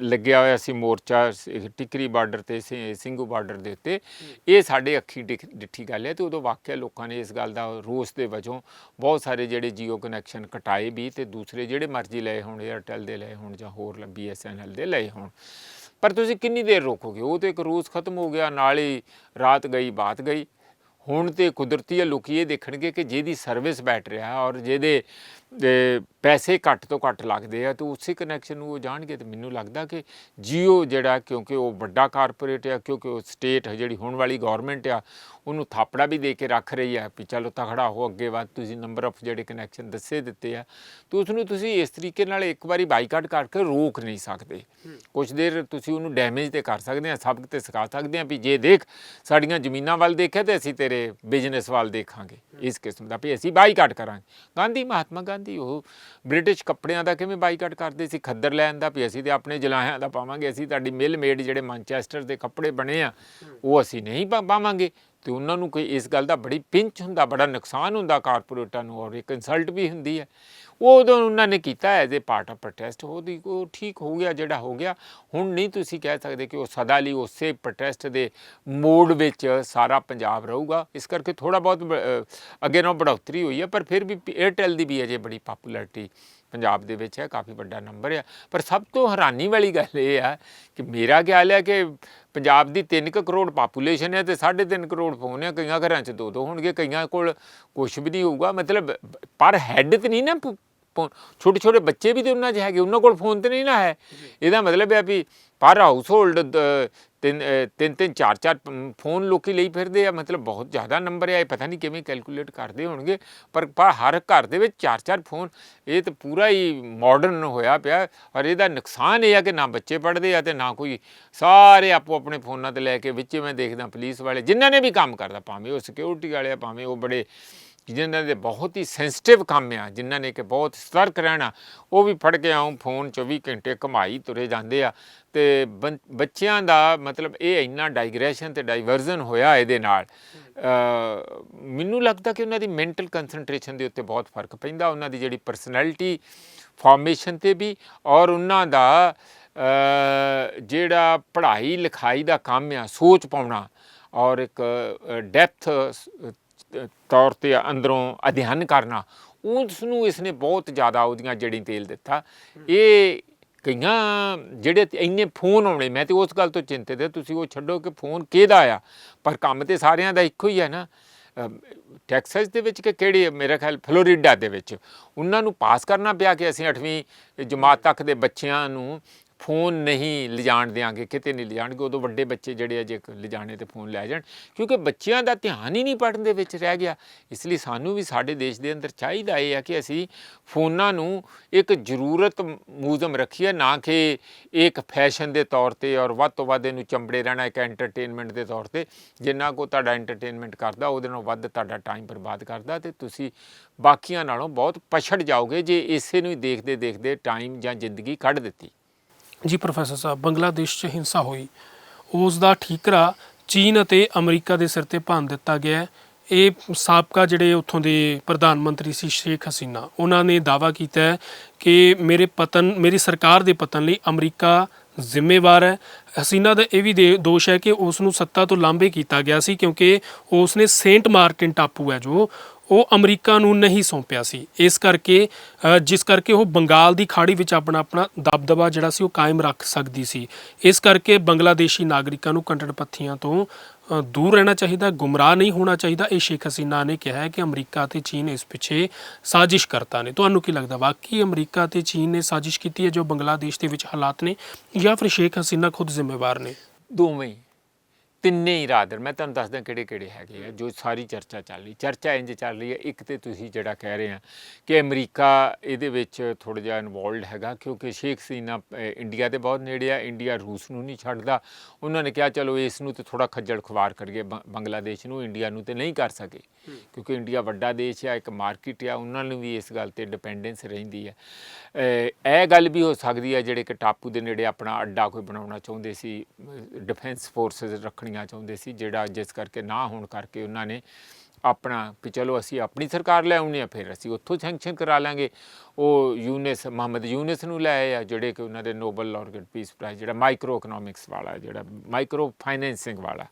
ਲੱਗਿਆ ਹੋਇਆ ਸੀ ਮੋਰਚਾ ਟਿਕਰੀ ਬਾਰਡਰ ਤੇ ਸਿੰਘੂ ਬਾਰਡਰ ਦੇ ਉੱਤੇ। ਇਹ ਸਾਡੇ ਅੱਖੀ ਡਿੱਠੀ ਗੱਲ ਹੈ ਤੇ ਉਦੋਂ ਵਾਕਿਆ ਲੋਕਾਂ ਨੇ ਇਸ ਗੱਲ ਦਾ ਰੋਸ ਦੇ ਵਜੋਂ ਬਹੁਤ ਸਾਰੇ ਜਿਹੜੇ ਜੀਓ ਕਨੈਕਸ਼ਨ ਕਟਾਏ ਵੀ ਤੇ ਦੂਸਰੇ ਜਿਹੜੇ ਮਰਜ਼ੀ ਲਏ ਹੋਣ 에ਅਰਟੈਲ ਦੇ ਲਏ ਹੋਣ ਜਾਂ ਹੋਰ BSNL ਦੇ ਲਏ ਹੋਣ। ਪਰ ਤੁਸੀਂ ਕਿੰਨੀ ਦੇਰ ਰੋਕੋਗੇ? ਉਹ ਤੇ ਇੱਕ ਰੋਸ ਖਤਮ ਹੋ ਗਿਆ ਨਾਲ ਹੀ ਰਾਤ ਗਈ ਬਾਤ ਗਈ। ਹੁਣ ਤੇ ਕੁਦਰਤੀ ਹੈ ਲੋਕੀ ਇਹ ਦੇਖਣਗੇ ਕਿ ਜਿਹਦੀ ਸਰਵਿਸ ਬੈਠ ਰਿਹਾ ਔਰ ਜਿਹਦੇ ਪੈਸੇ ਘੱਟ ਤੋਂ ਘੱਟ ਲੱਗਦੇ ਆ ਤੇ ਉਸੇ ਕਨੈਕਸ਼ਨ ਨੂੰ ਉਹ ਜਾਣਗੇ ਤੇ ਮੈਨੂੰ ਲੱਗਦਾ ਕਿ ਜੀਓ ਜਿਹੜਾ ਕਿਉਂਕਿ ਉਹ ਵੱਡਾ ਕਾਰਪੋਰੇਟ ਆ, ਕਿਉਂਕਿ ਉਹ ਸਟੇਟ ਜਿਹੜੀ ਹੁਣ ਵਾਲੀ ਗਵਰਨਮੈਂਟ ਆ, ਉਹਨੂੰ ਥਾਪੜਾ ਵੀ ਦੇ ਕੇ ਰੱਖ ਰਹੀ ਆ ਵੀ ਚਲੋ ਤਖੜਾ ਹੋ, ਅੱਗੇ ਵੱਧ ਤੁਸੀਂ ਨੰਬਰ ਆਫ ਜਿਹੜੇ ਕਨੈਕਸ਼ਨ ਦੱਸੇ ਦਿੱਤੇ ਆ, ਤੇ ਉਸ ਨੂੰ ਤੁਸੀਂ ਇਸ ਤਰੀਕੇ ਨਾਲ ਇੱਕ ਵਾਰੀ ਬਾਈਕਾਟ ਕਰਕੇ ਰੋਕ ਨਹੀਂ ਸਕਦੇ। ਕੁਝ ਦੇਰ ਤੁਸੀਂ ਉਹਨੂੰ ਡੈਮੇਜ ਤੇ ਕਰ ਸਕਦੇ ਆ, ਸਬਕ ਤੇ ਸਿਖਾ ਸਕਦੇ ਆ ਵੀ ਜੇ ਦੇਖ ਸਾਡੀਆਂ ਜ਼ਮੀਨਾਂ ਵੱਲ ਦੇਖਿਆ ਤੇ ਅਸੀਂ ਤੇਰੇ ਬਿਜ਼ਨਸ ਵੱਲ ਦੇਖਾਂਗੇ। ਇਸ ਕਿਸਮ ਦਾ ਵੀ ਅਸੀਂ ਬਾਈਕਾਟ ਕਰਾਂਗੇ। ਗਾਂਧੀ ਮਹਾਤਮਾ ਗਾਂਧੀ ਉਹ ਬ੍ਰਿਟਿਸ਼ ਕੱਪੜਿਆਂ ਦਾ ਕਿਵੇਂ ਬਾਈਕਾਟ ਕਰਦੇ ਸੀ? ਖੱਦਰ ਲੈਣ ਦਾ ਵੀ ਅਸੀਂ ਤੇ ਆਪਣੇ ਜਲਾਹਿਆਂ ਦਾ ਪਾਵਾਂਗੇ, ਅਸੀਂ ਤੁਹਾਡੀ ਮਿਲ ਮੇਡ ਜਿਹੜੇ ਮਾਂਚੈਸਟਰ ਦੇ ਕੱਪੜੇ ਬਣੇ ਆ, ਉਹ ਅਸੀਂ ਨਹੀਂ ਪਾਵਾਂਗੇ। ਤੇ ਉਹਨਾਂ ਨੂੰ ਕੋਈ ਇਸ ਗੱਲ ਦਾ ਬੜੀ ਪਿੰਚ ਹੁੰਦਾ, ਬੜਾ ਨੁਕਸਾਨ ਹੁੰਦਾ ਕਾਰਪੋਰੇਟਾਂ ਨੂੰ ਔਰ ਇੱਕ ਇਨਸਲਟ ਵੀ ਹੁੰਦੀ ਹੈ। ਉਹ ਉਦੋਂ ਉਹਨਾਂ ਨੇ ਕੀਤਾ as a part of protest ਉਹਦੀ ਉਹ ਠੀਕ ਹੋ ਗਿਆ, ਜਿਹੜਾ ਹੋ ਗਿਆ। ਹੁਣ ਨਹੀਂ ਤੁਸੀਂ ਕਹਿ ਸਕਦੇ ਕਿ ਉਹ ਸਦਾ ਲਈ ਉਸੇ ਪ੍ਰੋਟੈਸਟ ਦੇ ਮੋਡ ਵਿੱਚ ਸਾਰਾ ਪੰਜਾਬ ਰਹੂਗਾ। ਇਸ ਕਰਕੇ ਥੋੜਾ ਬਹੁਤ ਬ- ਅੱਗੇ ਨਾਲੋਂ ਬੜੋਤਰੀ ਹੋਈ ਹੈ, ਪਰ ਫਿਰ ਵੀ 에ਅਰਟੈਲ ਦੀ ਵੀ ਅਜੇ ਬੜੀ ਪਪੂਲੈਰਿਟੀ ਪੰਜਾਬ ਦੇ ਵਿੱਚ ਹੈ, ਕਾਫੀ ਵੱਡਾ ਨੰਬਰ ਹੈ। ਪਰ ਸਭ ਤੋਂ ਹੈਰਾਨੀ ਵਾਲੀ ਗੱਲ ਇਹ ਹੈ ਕਿ ਮੇਰਾ ਖਿਆਲ ਹੈ ਕਿ ਪੰਜਾਬ ਦੀ 3 ਕਰੋੜ ਪਾਪੂਲੇਸ਼ਨ ਹੈ ਤੇ 3.5 ਕਰੋੜ ਫੋਨ ਹੈ, ਕਈਆਂ ਘਰਾਂ 'ਚ ਦੋ ਦੋ ਹੋਣਗੇ, ਕਈਆਂ ਕੋਲ ਕੁਝ ਵੀ ਨਹੀਂ ਹੋਊਗਾ। ਮਤਲਬ ਪਰ ਹੈੱਡ ਤੇ ਨਹੀਂ ਨਾ ਛੋਟੇ ਛੋਟੇ ਬੱਚੇ ਵੀ ਤੇ ਉਹਨਾਂ 'ਚ ਹੈਗੇ, ਉਹਨਾਂ ਕੋਲ ਫੋਨ ਤੇ ਨਹੀਂ ਨਾ ਹੈ। ਇਹਦਾ ਮਤਲਬ ਹੈ ਵੀ ਪਰ ਹਾਊਸ ਹੋਲਡ ਤਿੰਨ ਤਿੰਨ ਤਿੰਨ, ਚਾਰ ਚਾਰ ਫੋਨ ਲੋਕੀ ਲਈ ਫਿਰਦੇ ਆ, ਮਤਲਬ ਬਹੁਤ ਜ਼ਿਆਦਾ ਨੰਬਰ ਆ, ਇਹ ਪਤਾ ਨਹੀਂ ਕਿਵੇਂ ਕੈਲਕੂਲੇਟ ਕਰਦੇ ਹੋਣਗੇ, ਪਰ ਪਰ ਹਰ ਘਰ ਦੇ ਵਿੱਚ ਚਾਰ ਚਾਰ ਫੋਨ, ਇਹ ਤਾਂ ਪੂਰਾ ਹੀ ਮਾਡਰਨ ਹੋਇਆ ਪਿਆ, ਔਰ ਇਹਦਾ ਨੁਕਸਾਨ ਇਹ ਆ ਕਿ ਨਾ ਬੱਚੇ ਪੜ੍ਹਦੇ ਆ ਤੇ ਨਾ ਕੋਈ ਸਾਰੇ ਆਪੋ ਆਪਣੇ ਫੋਨਾਂ ਤੇ ਲੈ ਕੇ ਵਿੱਚ ਮੈਂ ਦੇਖਦਾ ਪੁਲਿਸ ਵਾਲੇ, ਜਿਨ੍ਹਾਂ ਨੇ ਵੀ ਕੰਮ ਕਰਦਾ, ਭਾਵੇਂ ਉਹ ਸਿਕਿਉਰਿਟੀ ਵਾਲੇ ਆ, ਭਾਵੇਂ ਉਹ ਬੜੇ ਜਿਨ੍ਹਾਂ ਦੇ ਬਹੁਤ ਹੀ ਸੈਂਸਿਟਿਵ ਕੰਮ ਆ, ਜਿਨ੍ਹਾਂ ਨੇ ਕਿ ਬਹੁਤ ਸਤਰਕ ਰਹਿਣਾ, ਉਹ ਵੀ ਫੜ ਕੇ ਆਉਂ ਫੋਨ 24 ਘੰਟੇ ਕਮਾਈ ਤੁਰੇ ਜਾਂਦੇ ਆ ਤੇ ਬੱਚਿਆਂ ਦਾ ਮਤਲਬ ਇਹ ਇੰਨਾ ਡਾਈਗਰੈਸ਼ਨ ਤੇ ਡਾਈਵਰਜ਼ਨ ਹੋਇਆ ਇਹਦੇ ਨਾਲ ਮੈਨੂੰ ਲੱਗਦਾ ਕਿ ਉਹਨਾਂ ਦੀ ਮੈਂਟਲ ਕਨਸੈਂਟ੍ਰੇਸ਼ਨ ਦੇ ਉੱਤੇ ਬਹੁਤ ਫ਼ਰਕ ਪੈਂਦਾ ਉਹਨਾਂ ਦੀ ਜਿਹੜੀ ਪਰਸਨੈਲਿਟੀ ਫਾਰਮੇਸ਼ਨ ਤੇ ਵੀ ਔਰ ਉਹਨਾਂ ਦਾ ਜਿਹੜਾ ਪੜ੍ਹਾਈ ਲਿਖਾਈ ਦਾ ਕੰਮ ਆ ਸੋਚ ਪਾਉਣਾ ਔਰ ਇੱਕ ਡੈਪਥ ਤੌਰ ਤੇ ਅੰਦਰੋਂ ਅਧਿਐਨ ਕਰਨਾ ਉਸ ਨੂੰ ਇਸਨੇ ਬਹੁਤ ਜ਼ਿਆਦਾ ਉਹਦੀਆਂ ਜੜੀ ਤੇਲ ਦਿੱਤਾ। ਇਹ ਕਈਆਂ ਜਿਹੜੇ ਇੰਨੇ ਫੋਨ ਆਉਣੇ ਮੈਂ ਤੇ ਉਸ ਗੱਲ ਤੋਂ ਚਿੰਤਿਤ ਹਾਂ ਤੁਸੀਂ ਉਹ ਛੱਡੋ ਕਿ ਫੋਨ ਕਿਹਦਾ ਆ? ਪਰ ਕੰਮ ਤੇ ਸਾਰਿਆਂ ਦਾ ਇੱਕੋ ਹੀ ਹੈ ਨਾ। ਅਮ, ਦੇ ਵਿੱਚ ਕਿ ਕਿਹੜੀ ਮੇਰਾ ਖਿਆਲ ਫਲੋਰੀਡਾ ਦੇ ਵਿੱਚ। ਉਹਨਾਂ ਨੂੰ ਪਾਸ ਕਰਨਾ ਪਿਆ ਕਿ ਅਸੀਂ 8ਵੀਂ ਜਮਾਤ ਤੱਕ ਦੇ ਬੱਚਿਆਂ ਨੂੰ ਫੋਨ ਨਹੀਂ ਲਿਜਾਣ ਦਿਆਂਗੇ, ਕਿਤੇ ਨਹੀਂ ਲਿਜਾਣਗੇ, ਉਦੋਂ ਵੱਡੇ ਬੱਚੇ ਜਿਹੜੇ ਆ ਜੇ ਲਿਜਾਣੇ ਤੇ ਫੋਨ ਲੈ ਜਾਣ, ਕਿਉਂਕਿ ਬੱਚਿਆਂ ਦਾ ਧਿਆਨ ਹੀ ਨਹੀਂ ਪੜ੍ਹਨ ਦੇ ਵਿੱਚ ਰਹਿ ਗਿਆ। ਇਸ ਲਈ ਸਾਨੂੰ ਵੀ ਸਾਡੇ ਦੇਸ਼ ਦੇ ਅੰਦਰ ਚਾਹੀਦਾ ਇਹ ਆ ਕਿ ਅਸੀਂ ਫੋਨਾਂ ਨੂੰ ਇੱਕ ਜ਼ਰੂਰਤ ਮੂਜ਼ਮ ਰੱਖੀਏ, ਨਾ ਕਿ ਇੱਕ ਫੈਸ਼ਨ ਦੇ ਤੌਰ ਤੇ ਔਰ ਵੱਧ ਤੋਂ ਵੱਧ ਇਹਨੂੰ ਚੰਬੜੇ ਰਹਿਣਾ ਇੱਕ ਐਂਟਰਟੇਨਮੈਂਟ ਦੇ ਤੌਰ ਤੇ, ਜਿੰਨਾ ਕੋ ਤੁਹਾਡਾ ਐਂਟਰਟੇਨਮੈਂਟ ਕਰਦਾ, ਉਹਦੇ ਨਾਲੋਂ ਵੱਧ ਤੁਹਾਡਾ ਟਾਈਮ ਬਰਬਾਦ ਕਰਦਾ ਤੇ ਤੁਸੀਂ ਬਾਕੀਆਂ ਨਾਲੋਂ ਬਹੁਤ ਪਛੜ ਜਾਓਗੇ ਜੇ ਇਸੇ ਨੂੰ ਹੀ ਦੇਖਦੇ ਦੇਖਦੇ ਟਾਈਮ ਜਾਂ ਜ਼ਿੰਦਗੀ ਕੱਢ ਦਿੱਤੀ। ਜੀ ਪ੍ਰੋਫੈਸਰ ਸਾਹਿਬ, ਬੰਗਲਾਦੇਸ਼ 'ਚ ਹਿੰਸਾ ਹੋਈ ਉਸ ਦਾ ਠੀਕਰਾ ਚੀਨ ਅਤੇ ਅਮਰੀਕਾ ਦੇ ਸਿਰ ਤੇ ਭੰਨ ਦਿੱਤਾ ਗਿਆ ਹੈ। ਇਹ ਸਾਬਕਾ ਜਿਹੜੇ ਉੱਥੋਂ ਦੇ ਪ੍ਰਧਾਨ ਮੰਤਰੀ ਸੀ ਸ਼ੇਖ ਹਸੀਨਾ, ਉਹਨਾਂ ਨੇ ਦਾਵਾ ਕੀਤਾ ਹੈ ਕਿ ਮੇਰੇ ਪਤਨ, ਮੇਰੀ ਸਰਕਾਰ ਦੇ ਪਤਨ ਲਈ ਅਮਰੀਕਾ ਜ਼ਿੰਮੇਵਾਰ ਹੈ ਹਸੀਨਾ ਦਾ ਇਹ ਵੀ ਦੇ- ਦੋਸ਼ ਹੈ ਕਿ ਉਸ ਨੂੰ ਸੱਤਾ ਤੋਂ ਲਾਂਭੇ ਕੀਤਾ ਗਿਆ ਸੀ ਕਿਉਂਕਿ ਉਸ ਨੇ ਸੇਂਟ ਮਾਰਟਿਨ ਟਾਪੂ ਹੈ ਜੋ ਉਹ ਅਮਰੀਕਾ ਨੂੰ ਨਹੀਂ ਸੌਂਪਿਆ ਸੀ। ਇਸ ਕਰਕੇ ਜਿਸ ਕਰਕੇ ਉਹ ਬੰਗਾਲ ਦੀ ਖਾੜੀ ਵਿੱਚ ਆਪਣਾ ਆਪਣਾ ਦਬਦਬਾ ਜਿਹੜਾ ਸੀ ਉਹ ਕਾਇਮ ਰੱਖ ਸਕਦੀ ਸੀ। ਇਸ ਕਰਕੇ ਬੰਗਲਾਦੇਸ਼ੀ ਨਾਗਰਿਕਾਂ ਨੂੰ ਕੰਟੜਪੱਥੀਆਂ ਤੋਂ ਦੂਰ ਰਹਿਣਾ ਚਾਹੀਦਾ, ਗੁੰਮਰਾਹ ਨਹੀਂ ਹੋਣਾ ਚਾਹੀਦਾ। ਇਹ ਸ਼ੇਖ ਹਸੀਨਾ ਨੇ ਕਿਹਾ ਹੈ ਕਿ ਅਮਰੀਕਾ ਤੇ ਚੀਨ ਇਸ ਪਿੱਛੇ ਸਾਜ਼ਿਸ਼ ਕਰਤਾ ਨੇ। ਤੁਹਾਨੂੰ ਕੀ ਲੱਗਦਾ, ਵਾਕਈ ਅਮਰੀਕਾ ਤੇ ਚੀਨ ਨੇ ਸਾਜ਼ਿਸ਼ ਕੀਤੀ ਹੈ ਜੋ ਬੰਗਲਾਦੇਸ਼ ਦੇ ਵਿੱਚ ਹਾਲਾਤ ਨੇ ਜਾਂ ਫਿਰ ਸ਼ੇਖ ਹਸੀਨਾ ਖੁਦ ਜ਼ਿੰਮੇਵਾਰ ਨੇ? ਦੋਵੇਂ ਤਿੰਨੇ ਹੀ ਰਾਦਰ ਮੈਂ ਤੁਹਾਨੂੰ ਦੱਸਦਾ ਕਿਹੜੇ ਕਿਹੜੇ ਹੈਗੇ ਆ ਜੋ ਸਾਰੀ ਚਰਚਾ ਚੱਲ ਰਹੀ ਚਰਚਾ ਇੰਜ ਚੱਲ ਰਹੀ ਹੈ ਇੱਕ ਤੇ ਤੁਸੀਂ ਜਿਹੜਾ ਕਹਿ ਰਹੇ ਆ ਕਿ ਅਮਰੀਕਾ ਇਹਦੇ ਵਿੱਚ ਥੋੜਾ ਜਿਹਾ ਇਨਵੋਲਡ ਹੈਗਾ ਕਿਉਂਕਿ ਸ਼ੇਖ ਹਸੀਨਾ ਅ, ਇੰਡੀਆ ਦੇ ਬਹੁਤ ਨੇੜੇ ਆ ਇੰਡੀਆ ਰੂਸ ਨੂੰ ਨਹੀਂ ਛੱਡਦਾ ਉਹਨਾਂ ਨੇ ਕਿਹਾ ਚਲੋ ਇਸ ਨੂੰ ਤੇ ਥੋੜਾ ਖੱਜਲ ਖੁਆਰ ਕਰੀਏ ਬੰਗਲਾਦੇਸ਼ ਨੂੰ ਇੰਡੀਆ ਨੂੰ ਤੇ ਨਹੀਂ ਕਰ ਸਕੇ ਕਿਉਂਕਿ ਇੰਡੀਆ ਵੱਡਾ ਦੇਸ਼ ਆ ਇੱਕ ਮਾਰਕੀਟ ਆ ਉਹਨਾਂ ਨੂੰ ਵੀ ਇਸ ਗੱਲ ਤੇ ਡਿਪੈਂਡੈਂਸ ਰਹਿੰਦੀ ਹੈ ਇਹ ਗੱਲ ਵੀ ਹੋ ਸਕਦੀ ਹੈ ਜਿਹੜੇ ਕਿ ਟਾਪੂ ਦੇ ਨੇੜੇ ਆਪਣਾ ਅੱਡਾ ਕੋਈ ਬਣਾਉਣਾ ਚਾਹੁੰਦੇ ਸੀ ਡਿਫੈਂਸ ਫੋਰਸਸ ਰੱਖਣੀਆਂ ਚਾਹੁੰਦੇ ਸੀ, ਜਿਹੜਾ ਜਿਸ ਕਰਕੇ ਨਾ ਹੋਣ ਕਰਕੇ ਉਹਨਾਂ ਨੇ ਆਪਣਾ ਵੀ ਚਲੋ ਅਸੀਂ ਆਪਣੀ ਸਰਕਾਰ ਲੈ ਆਉਣੀ ਆ ਫਿਰ ਅਸੀਂ ਉੱਥੋਂ ਸੈਂਕਸ਼ਨ ਕਰਾ ਲਾਂਗੇ। ਉਹ ਯੂਨਿਸ, ਮੁਹੰਮਦ ਯੂਨਿਸ ਨੂੰ ਲੈ ਆਏ ਆ, ਜਿਹੜੇ ਕਿ ਉਹਨਾਂ ਦੇ ਨੋਬਲ ਲਾਰਗੇਟ ਪੀਸ ਪ੍ਰਾਈਜ਼, ਜਿਹੜਾ ਮਾਈਕਰੋ ਇਕਨੋਮਿਕਸ ਵਾਲਾ, ਜਿਹੜਾ ਮਾਈਕਰੋ ਫਾਈਨੈਂਸਿੰਗ ਵਾਲਾ